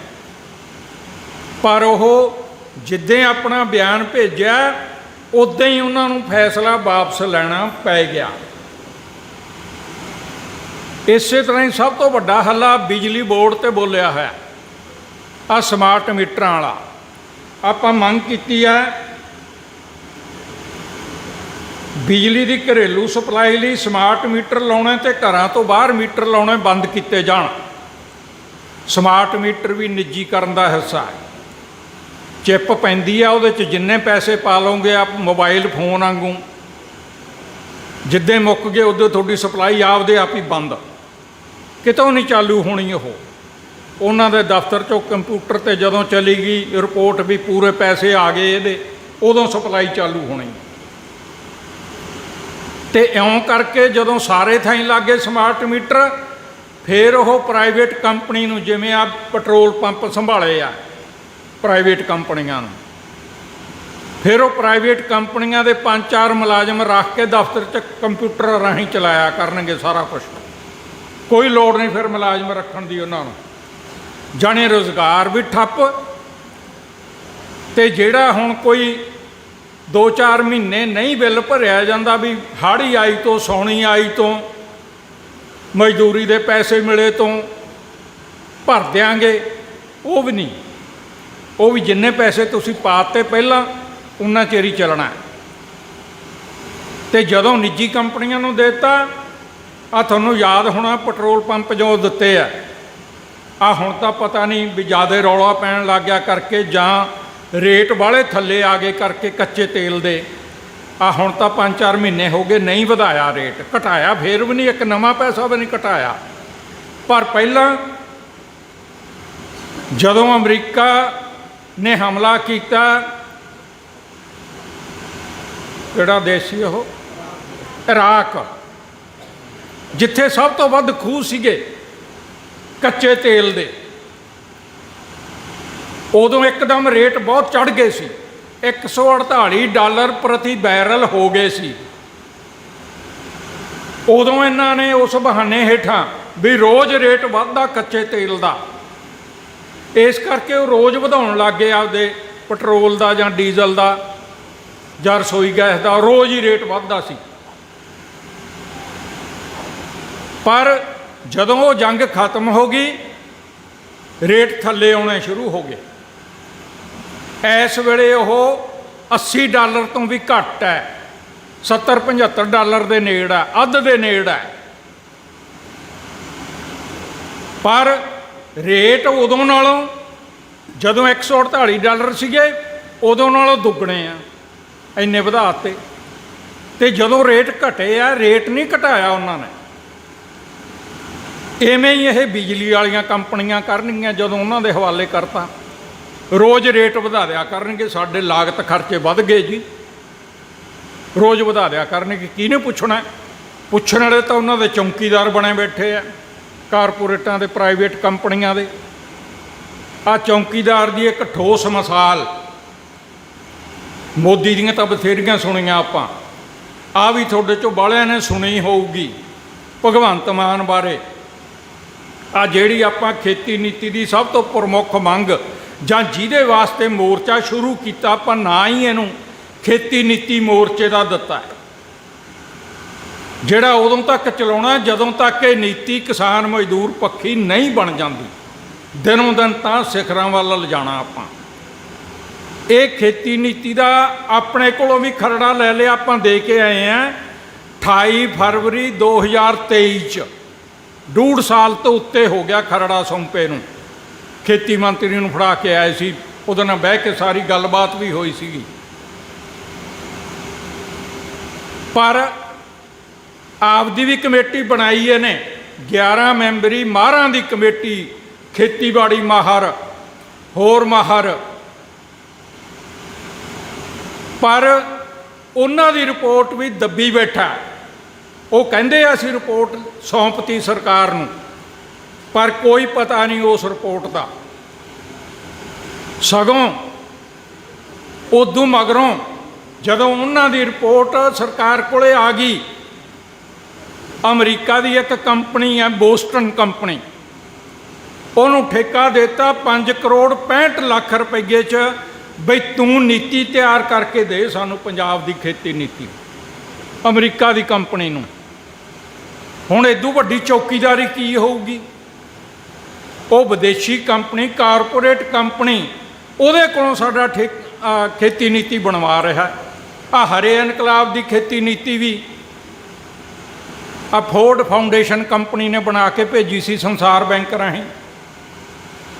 ਪਰ ਉਹ ਜਿੱਦੇ ਆਪਣਾ ਬਿਆਨ ਭੇਜਿਆ ਉਦਾਂ ਹੀ ਉਹਨਾਂ ਨੂੰ ਫੈਸਲਾ ਵਾਪਸ ਲੈਣਾ ਪੈ ਗਿਆ। ਇਸੇ ਤਰ੍ਹਾਂ ਹੀ ਸਭ ਤੋਂ ਵੱਡਾ ਹੱਲਾ ਬਿਜਲੀ ਬੋਰਡ ਤੇ ਬੋਲਿਆ ਹੋਇਆ। ਆ ਸਮਾਰਟ ਮੀਟਰਾਂ ਵਾਲਾ। ਆਪਾਂ ਮੰਗ ਕੀਤੀ ਹੈ ਬਿਜਲੀ ਦੀ ਘਰੇਲੂ ਸਪਲਾਈ ਲਈ ਸਮਾਰਟ ਮੀਟਰ ਲਾਉਣੇ ਤੇ ਘਰਾਂ ਤੋਂ ਬਾਹਰ ਮੀਟਰ ਲਾਉਣੇ ਬੰਦ ਕੀਤੇ ਜਾਣ। ਸਮਾਰਟ ਮੀਟਰ ਵੀ ਨਿੱਜੀਕਰਨ ਦਾ ਹਿੱਸਾ ਹੈ। ਚਿੱਪ ਪੈਂਦੀ ਆ, ਉਹਦੇ ਚ ਜਿੰਨੇ ਪੈਸੇ ਪਾ ਲਓਗੇ ਆਪ ਮੋਬਾਈਲ ਫੋਨ ਵਾਂਗੂ। ਜਿੱਦੇ ਮੁੱਕ ਗਏ ਉਦੋਂ ਤੁਹਾਡੀ ਸਪਲਾਈ ਆਪਦੇ ਆਪ ਹੀ ਬੰਦ। ਕਿਤੋਂ ਨਹੀਂ ਚਾਲੂ ਹੋਣੀ ਉਹ? ਉਹਨਾਂ ਦੇ ਦਫ਼ਤਰ ਚੋਂ ਕੰਪਿਊਟਰ ਤੇ ਜਦੋਂ ਚਲੀ ਗਈ, ਰਿਪੋਰਟ ਵੀ ਪੂਰੇ ਪੈਸੇ ਆ ਗਏ ਇਹਦੇ, ਉਦੋਂ ਸਪਲਾਈ ਚਾਲੂ ਹੋਣੀ। ਤੇ ਇਉਂ ਕਰਕੇ ਜਦੋਂ ਸਾਰੇ ਥਾਂ ਲੱਗੇ ਸਮਾਰਟ ਮੀਟਰ ਫਿਰ ਉਹ ਪ੍ਰਾਈਵੇਟ ਕੰਪਨੀ ਨੂੰ ਜਿਵੇਂ ਆ ਪੈਟਰੋਲ ਪੰਪ ਸੰਭਾਲੇ ਆ ਪ੍ਰਾਈਵੇਟ ਕੰਪਨੀਆਂ ਨੂੰ। ਫਿਰ ਉਹ ਪ੍ਰਾਈਵੇਟ ਕੰਪਨੀਆਂ ਦੇ ਪੰਜ ਚਾਰ ਮੁਲਾਜ਼ਮ ਰੱਖ ਕੇ ਦਫ਼ਤਰ 'ਚ ਕੰਪਿਊਟਰ ਰਾਹੀਂ ਚਲਾਇਆ ਕਰਨਗੇ ਸਾਰਾ ਕੁਝ ਕੋਈ ਲੋੜ ਨਹੀਂ ਫਿਰ ਮੁਲਾਜ਼ਮ ਰੱਖਣ ਦੀ ਉਹਨਾਂ ਨੂੰ। ਜਾਣੇ ਰੋਜ਼ਗਾਰ ਵੀ ਠੱਪ ਤੇ ਜਿਹੜਾ ਹੁਣ ਕੋਈ 2-4 ਮਹੀਨੇ ਨਹੀਂ ਬਿੱਲ ਭਰਿਆ ਜਾਂਦਾ ਵੀ ਹਾੜੀ ਆਈ ਤੋਂ, ਸੌਣੀ ਆਈ ਤੋਂ, ਮਜ਼ਦੂਰੀ ਦੇ ਪੈਸੇ ਮਿਲੇ ਤੋਂ, ਭਰ ਦਿਆਂਗੇ, ਉਹ ਵੀ ਨਹੀਂ ਉਹ ਵੀ ਜਿੰਨੇ ਪੈਸੇ ਤੁਸੀਂ ਪਾਤੇ ਪਹਿਲਾਂ, ਉਹਨਾਂ ਚਿਰ ਚੱਲਣਾ ਹੈ। ਤੇ ਜਦੋਂ ਨਿੱਜੀ ਕੰਪਨੀਆਂ ਨੂੰ ਦੇਤਾ ਆ ਤੁਹਾਨੂੰ ਯਾਦ ਹੋਣਾ, ਪੈਟਰੋਲ ਪੰਪ ਜੋ ਦਿੱਤੇ ਆ ਆ ਹੁਣ ਤਾਂ ਪਤਾ ਨਹੀਂ ਵੀ ਜ਼ਿਆਦਾ ਰੌਲਾ ਪੈਣ ਲੱਗ ਗਿਆ ਕਰਕੇ ਜਾਂ ਰੇਟ ਵਾਲੇ ਥੱਲੇ ਆ ਗਏ ਕਰਕੇ ਕੱਚੇ ਤੇਲ ਦੇ। ਆ ਹੁਣ ਤਾਂ 5-4 ਮਹੀਨੇ ਹੋ ਗਏ ਨਹੀਂ ਵਧਾਇਆ ਰੇਟ। ਘਟਾਇਆ ਫੇਰ ਵੀ ਨਹੀਂ, ਇੱਕ ਨਵਾਂ ਪੈਸਾ ਵੀ ਨਹੀਂ ਘਟਾਇਆ। ਪਰ ਪਹਿਲਾਂ ਜਦੋਂ ਅਮਰੀਕਾ ਨੇ ਹਮਲਾ ਕੀਤਾ, ਕਿਹੜਾ ਦੇਸ਼ ਸੀ ਉਹ? ਇਰਾਕ। ਜਿੱਥੇ ਸਭ ਤੋਂ ਵੱਧ ਖੂਹ ਸੀਗੇ। ਕੱਚੇ ਤੇਲ ਦੇ। ਉਦੋਂ ਇੱਕਦਮ ਰੇਟ ਬਹੁਤ ਚੜ ਗਏ ਸੀ। 148 ਡਾਲਰ ਪ੍ਰਤੀ ਬੈਰਲ ਹੋ ਗਏ ਸੀ। ਉਦੋਂ ਇਹਨਾਂ ਨੇ ਉਸ ਬਹਾਨੇ ਹੇਠਾਂ ਵੀ ਰੋਜ਼ ਰੇਟ ਵੱਧਦਾ ਕੱਚੇ ਤੇਲ ਦਾ। ਇਸ ਕਰਕੇ ਉਹ ਰੋਜ਼ ਵਧਾਉਣ ਲੱਗ ਗਏ ਆਪਦੇ ਪੈਟਰੋਲ ਦਾ ਜਾਂ ਡੀਜ਼ਲ ਦਾ ਜਾਂ ਰਸੋਈ ਗੈਸ ਦਾ, ਰੋਜ਼ ਹੀ ਰੇਟ ਵੱਧਦਾ ਸੀ। ਪਰ ਜਦੋਂ ਉਹ ਜੰਗ ਖਤਮ ਹੋ ਗਈ, ਰੇਟ ਥੱਲੇ ਆਉਣੇ ਸ਼ੁਰੂ ਹੋ ਗਏ। ਇਸ ਵੇਲੇ ਉਹ 80 ਡਾਲਰ ਤੋਂ ਵੀ ਘੱਟ ਹੈ 70 75 ਡਾਲਰ ਦੇ ਨੇੜ ਹੈ, ਅੱਧ ਦੇ ਨੇੜ ਹੈ। ਪਰ ਰੇਟ ਉਦੋਂ ਨਾਲੋਂ, ਜਦੋਂ 148 ਡਾਲਰ ਸੀਗੇ, ਉਦੋਂ ਨਾਲੋਂ ਦੁੱਗਣੇ ਆ, ਇੰਨੇ ਵਧਾਤੇ ਤੇ ਜਦੋਂ ਰੇਟ ਘਟੇ ਆ, ਰੇਟ ਨਹੀਂ ਘਟਾਇਆ ਉਹਨਾਂ ਨੇ। ਐਵੇਂ ਹੀ ਇਹ ਬਿਜਲੀ ਵਾਲੀਆਂ ਕੰਪਨੀਆਂ ਕਰਨਗੀਆਂ ਜਦੋਂ ਉਹਨਾਂ ਦੇ ਹਵਾਲੇ ਕਰਤਾ। ਰੋਜ਼ ਰੇਟ ਵਧਾ ਦਿਆ ਕਰਨਗੇ, ਸਾਡੇ ਲਾਗਤ ਖਰਚੇ ਵੱਧ ਗਏ ਜੀ। ਰੋਜ਼ ਵਧਾ ਦਿਆ ਕਰਨਗੇ, ਕਿਹਨੇ ਪੁੱਛਣਾ? ਪੁੱਛਣ ਵਾਲੇ ਤਾਂ ਉਹਨਾਂ ਦੇ ਚੌਕੀਦਾਰ ਬਣੇ ਬੈਠੇ ਆ, ਕਾਰਪੋਰੇਟਾਂ ਦੇ, ਪ੍ਰਾਈਵੇਟ ਕੰਪਨੀਆਂ ਦੇ। ਆ ਚੌਕੀਦਾਰ ਦੀ ਇੱਕ ਠੋਸ ਮਿਸਾਲ। ਮੋਦੀ ਦੀਆਂ ਤਾਂ ਬਥੇਰੀਆਂ ਸੁਣੀਆਂ ਆਪਾਂ। ਆ ਵੀ ਤੁਹਾਡੇ ਚੋਂ ਬਾਲਿਆਂ ਨੇ ਸੁਣੀ ਹੋਊਗੀ, ਭਗਵੰਤ ਮਾਨ ਬਾਰੇ। ਆ ਜਿਹੜੀ ਆਪਾਂ ਖੇਤੀ ਨੀਤੀ ਦੀ ਸਭ ਤੋਂ ਪ੍ਰਮੁੱਖ ਮੰਗ ਜਾਂ ਜਿਹਦੇ ਵਾਸਤੇ ਮੋਰਚਾ ਸ਼ੁਰੂ ਕੀਤਾ, ਆਪਾਂ ਨਾ ਹੀ ਇਹਨੂੰ ਖੇਤੀ ਨੀਤੀ ਮੋਰਚੇ ਦਾ ਦਿੱਤਾ ਹੈ। ਜਿਹੜਾ ਉਦੋਂ ਤੱਕ ਚਲਾਉਣਾ, ਜਦੋਂ ਤੱਕ ਇਹ ਨੀਤੀ ਕਿਸਾਨ ਮਜ਼ਦੂਰ ਪੱਖੀ ਨਹੀਂ ਬਣ ਜਾਂਦੀ, ਦਿਨੋਂ ਦਿਨ ਤਾਂ ਸਿਖਰਾਂ ਵੱਲ ਲਿਜਾਣਾ ਆਪਾਂ। ਇਹ ਖੇਤੀ ਨੀਤੀ ਦਾ ਆਪਣੇ ਕੋਲੋਂ ਵੀ ਖਰੜਾ ਲੈ ਲਿਆ ਆਪਾਂ ਦੇ ਕੇ ਆਏ ਆ 28 ਫਰਵਰੀ 2023 ਚ। ਡੂਢ ਸਾਲ ਤੋਂ ਉੱਤੇ ਹੋ ਗਿਆ ਖਰੜਾ ਸੌਂਪੇ ਨੂੰ। ਖੇਤੀ ਮੰਤਰੀ ਨੂੰ ਫੜਾ ਕੇ ਆਏ ਸੀ। ਉਹਦੇ ਨਾਲ ਬਹਿ ਕੇ ਸਾਰੀ ਗੱਲਬਾਤ ਵੀ ਹੋਈ ਸੀਗੀ। ਪਰ ਆਪਦੀ ਵੀ ਕਮੇਟੀ ਬਣਾਈ ਇਹਨੇ। 11 ਮੈਂਬਰੀ ਮਾਹਰਾਂ ਦੀ ਕਮੇਟੀ, ਖੇਤੀਬਾੜੀ ਮਾਹਰ, ਹੋਰ ਮਾਹਰ। ਪਰ ਉਹਨਾਂ ਦੀ ਰਿਪੋਰਟ ਵੀ ਦੱਬੀ ਬੈਠਾ। ਉਹ ਕਹਿੰਦੇ ਆ ਅਸੀਂ ਰਿਪੋਰਟ ਸੌਂਪਤੀ ਸਰਕਾਰ ਨੂੰ, ਪਰ ਕੋਈ ਪਤਾ ਨਹੀਂ ਉਸ ਰਿਪੋਰਟ ਦਾ। ਸਗੋਂ ਉਦੋਂ ਮਗਰੋਂ ਜਦੋਂ ਉਹਨਾਂ ਦੀ ਰਿਪੋਰਟ ਸਰਕਾਰ ਕੋਲੇ ਆ ਗਈ, ਅਮਰੀਕਾ ਦੀ ਇੱਕ ਕੰਪਨੀ ਹੈ, ਬੋਸਟਨ ਕੰਪਨੀ, ਉਹਨੂੰ ਠੇਕਾ ਦਿੱਤਾ 5 ਕਰੋੜ 65 ਲੱਖ ਰੁਪਏ 'ਚ ਬਈ ਤੂੰ ਨੀਤੀ ਤਿਆਰ ਕਰਕੇ ਦੇ ਸਾਨੂੰ ਪੰਜਾਬ ਦੀ ਖੇਤੀ ਨੀਤੀ, ਅਮਰੀਕਾ ਦੀ ਕੰਪਨੀ ਨੂੰ। ਹੁਣ ਇਦੋਂ ਵੱਡੀ ਚੌਕੀਦਾਰੀ ਕੀ ਹੋਊਗੀ? ਉਹ ਵਿਦੇਸ਼ੀ ਕੰਪਨੀ, ਕਾਰਪੋਰੇਟ ਕੰਪਨੀ, ਉਹਦੇ ਕੋਲੋਂ ਸਾਡਾ ਠੇਕ ਖੇਤੀ ਨੀਤੀ ਬਣਵਾ ਰਿਹਾ ਆ ਹਰੇ ਇਨਕਲਾਬ ਦੀ ਖੇਤੀ ਨੀਤੀ ਵੀ ਆ ਫੋਰਡ ਫਾਊਂਡੇਸ਼ਨ ਕੰਪਨੀ ਨੇ ਬਣਾ ਕੇ ਭੇਜੀ ਸੀ ਸੰਸਾਰ ਬੈਂਕ ਰਾਹੀਂ।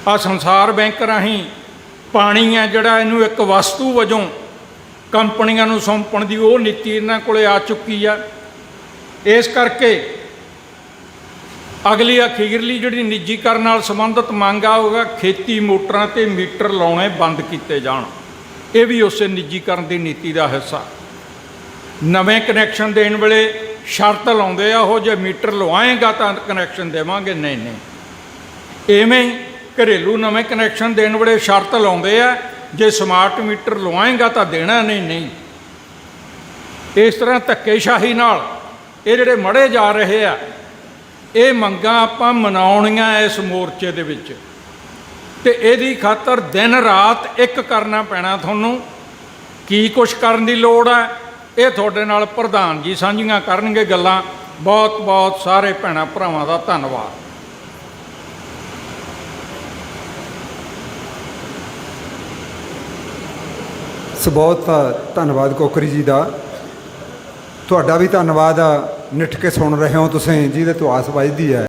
ਆ ਸੰਸਾਰ ਬੈਂਕ ਰਾਹੀਂ ਪਾਣੀ ਹੈ ਜਿਹੜਾ ਇਹਨੂੰ ਇੱਕ ਵਸਤੂ ਵਜੋਂ ਕੰਪਨੀਆਂ ਨੂੰ ਸੌਂਪਣ ਦੀ ਉਹ ਨੀਤੀ ਇਹਨਾਂ ਕੋਲੇ ਆ ਚੁੱਕੀ ਆ। ਇਸ ਕਰਕੇ ਅਗਲੀ ਅਖੀਰਲੀ ਜਿਹੜੀ ਨਿੱਜੀਕਰਨ ਨਾਲ ਸੰਬੰਧਿਤ ਮੰਗ ਆ ਹੋਗਾ ਖੇਤੀ ਮੋਟਰਾਂ ਤੇ ਮੀਟਰ ਲਾਉਣੇ ਬੰਦ ਕੀਤੇ ਜਾਣ। ਇਹ ਵੀ ਉਸੇ ਨਿੱਜੀਕਰਨ ਦੀ ਨੀਤੀ ਦਾ ਹਿੱਸਾ। ਨਵੇਂ ਕਨੈਕਸ਼ਨ ਦੇਣ ਵੇਲੇ ਸ਼ਰਤ ਲਾਉਂਦੇ ਆ, ਉਹ ਜੇ ਮੀਟਰ ਲਵਾਏਗਾ ਤਾਂ ਕਨੈਕਸ਼ਨ ਦੇਵਾਂਗੇ। ਨਹੀਂ ਨਹੀਂ। ਐਵੇਂ ਹੀ ਘਰੇਲੂ ਨਵੇਂ ਕਨੈਕਸ਼ਨ ਦੇਣ ਵੇਲੇ ਸ਼ਰਤ ਲਾਉਂਦੇ ਆ, ਜੇ ਸਮਾਰਟ ਮੀਟਰ ਲਵਾਏਗਾ ਤਾਂ ਦੇਣਾ, ਨਹੀਂ ਨਹੀਂ। ਇਸ ਤਰ੍ਹਾਂ ਧੱਕੇਸ਼ਾਹੀ ਨਾਲ ਇਹ ਜਿਹੜੇ ਮੜੇ ਜਾ ਰਹੇ ਆ ਇਹ ਮੰਗਾਂ ਆਪਾਂ ਮਨਾਉਣੀਆਂ ਇਸ ਮੋਰਚੇ ਦੇ ਵਿੱਚ। ਤੇ ਇਹਦੀ ਖਾਤਰ ਦਿਨ ਰਾਤ ਇੱਕ ਕਰਨਾ ਪੈਣਾ ਤੁਹਾਨੂੰ। ਕੀ ਕੁਛ ਕਰਨ ਦੀ ਲੋੜ ਹੈ, ਇਹ ਤੁਹਾਡੇ ਨਾਲ ਪ੍ਰਧਾਨ ਜੀ ਸਾਂਝੀਆਂ ਕਰਨਗੇ ਗੱਲਾਂ। ਬਹੁਤ ਬਹੁਤ ਸਾਰੇ ਭੈਣਾਂ ਭਰਾਵਾਂ ਦਾ ਧੰਨਵਾਦ। ਸੋ ਬਹੁਤ ਧੰਨਵਾਦ ਕੋਕਰੀ ਜੀ ਦਾ। ਤੁਹਾਡਾ ਵੀ ਧੰਨਵਾਦ ਆ। ਨਿੱਠ ਕੇ ਸੁਣ ਰਹੇ ਹੋ ਤੁਸੀਂ ਜਿਹਦੇ ਤੋਂ ਆਸ ਵੱਜਦੀ ਹੈ।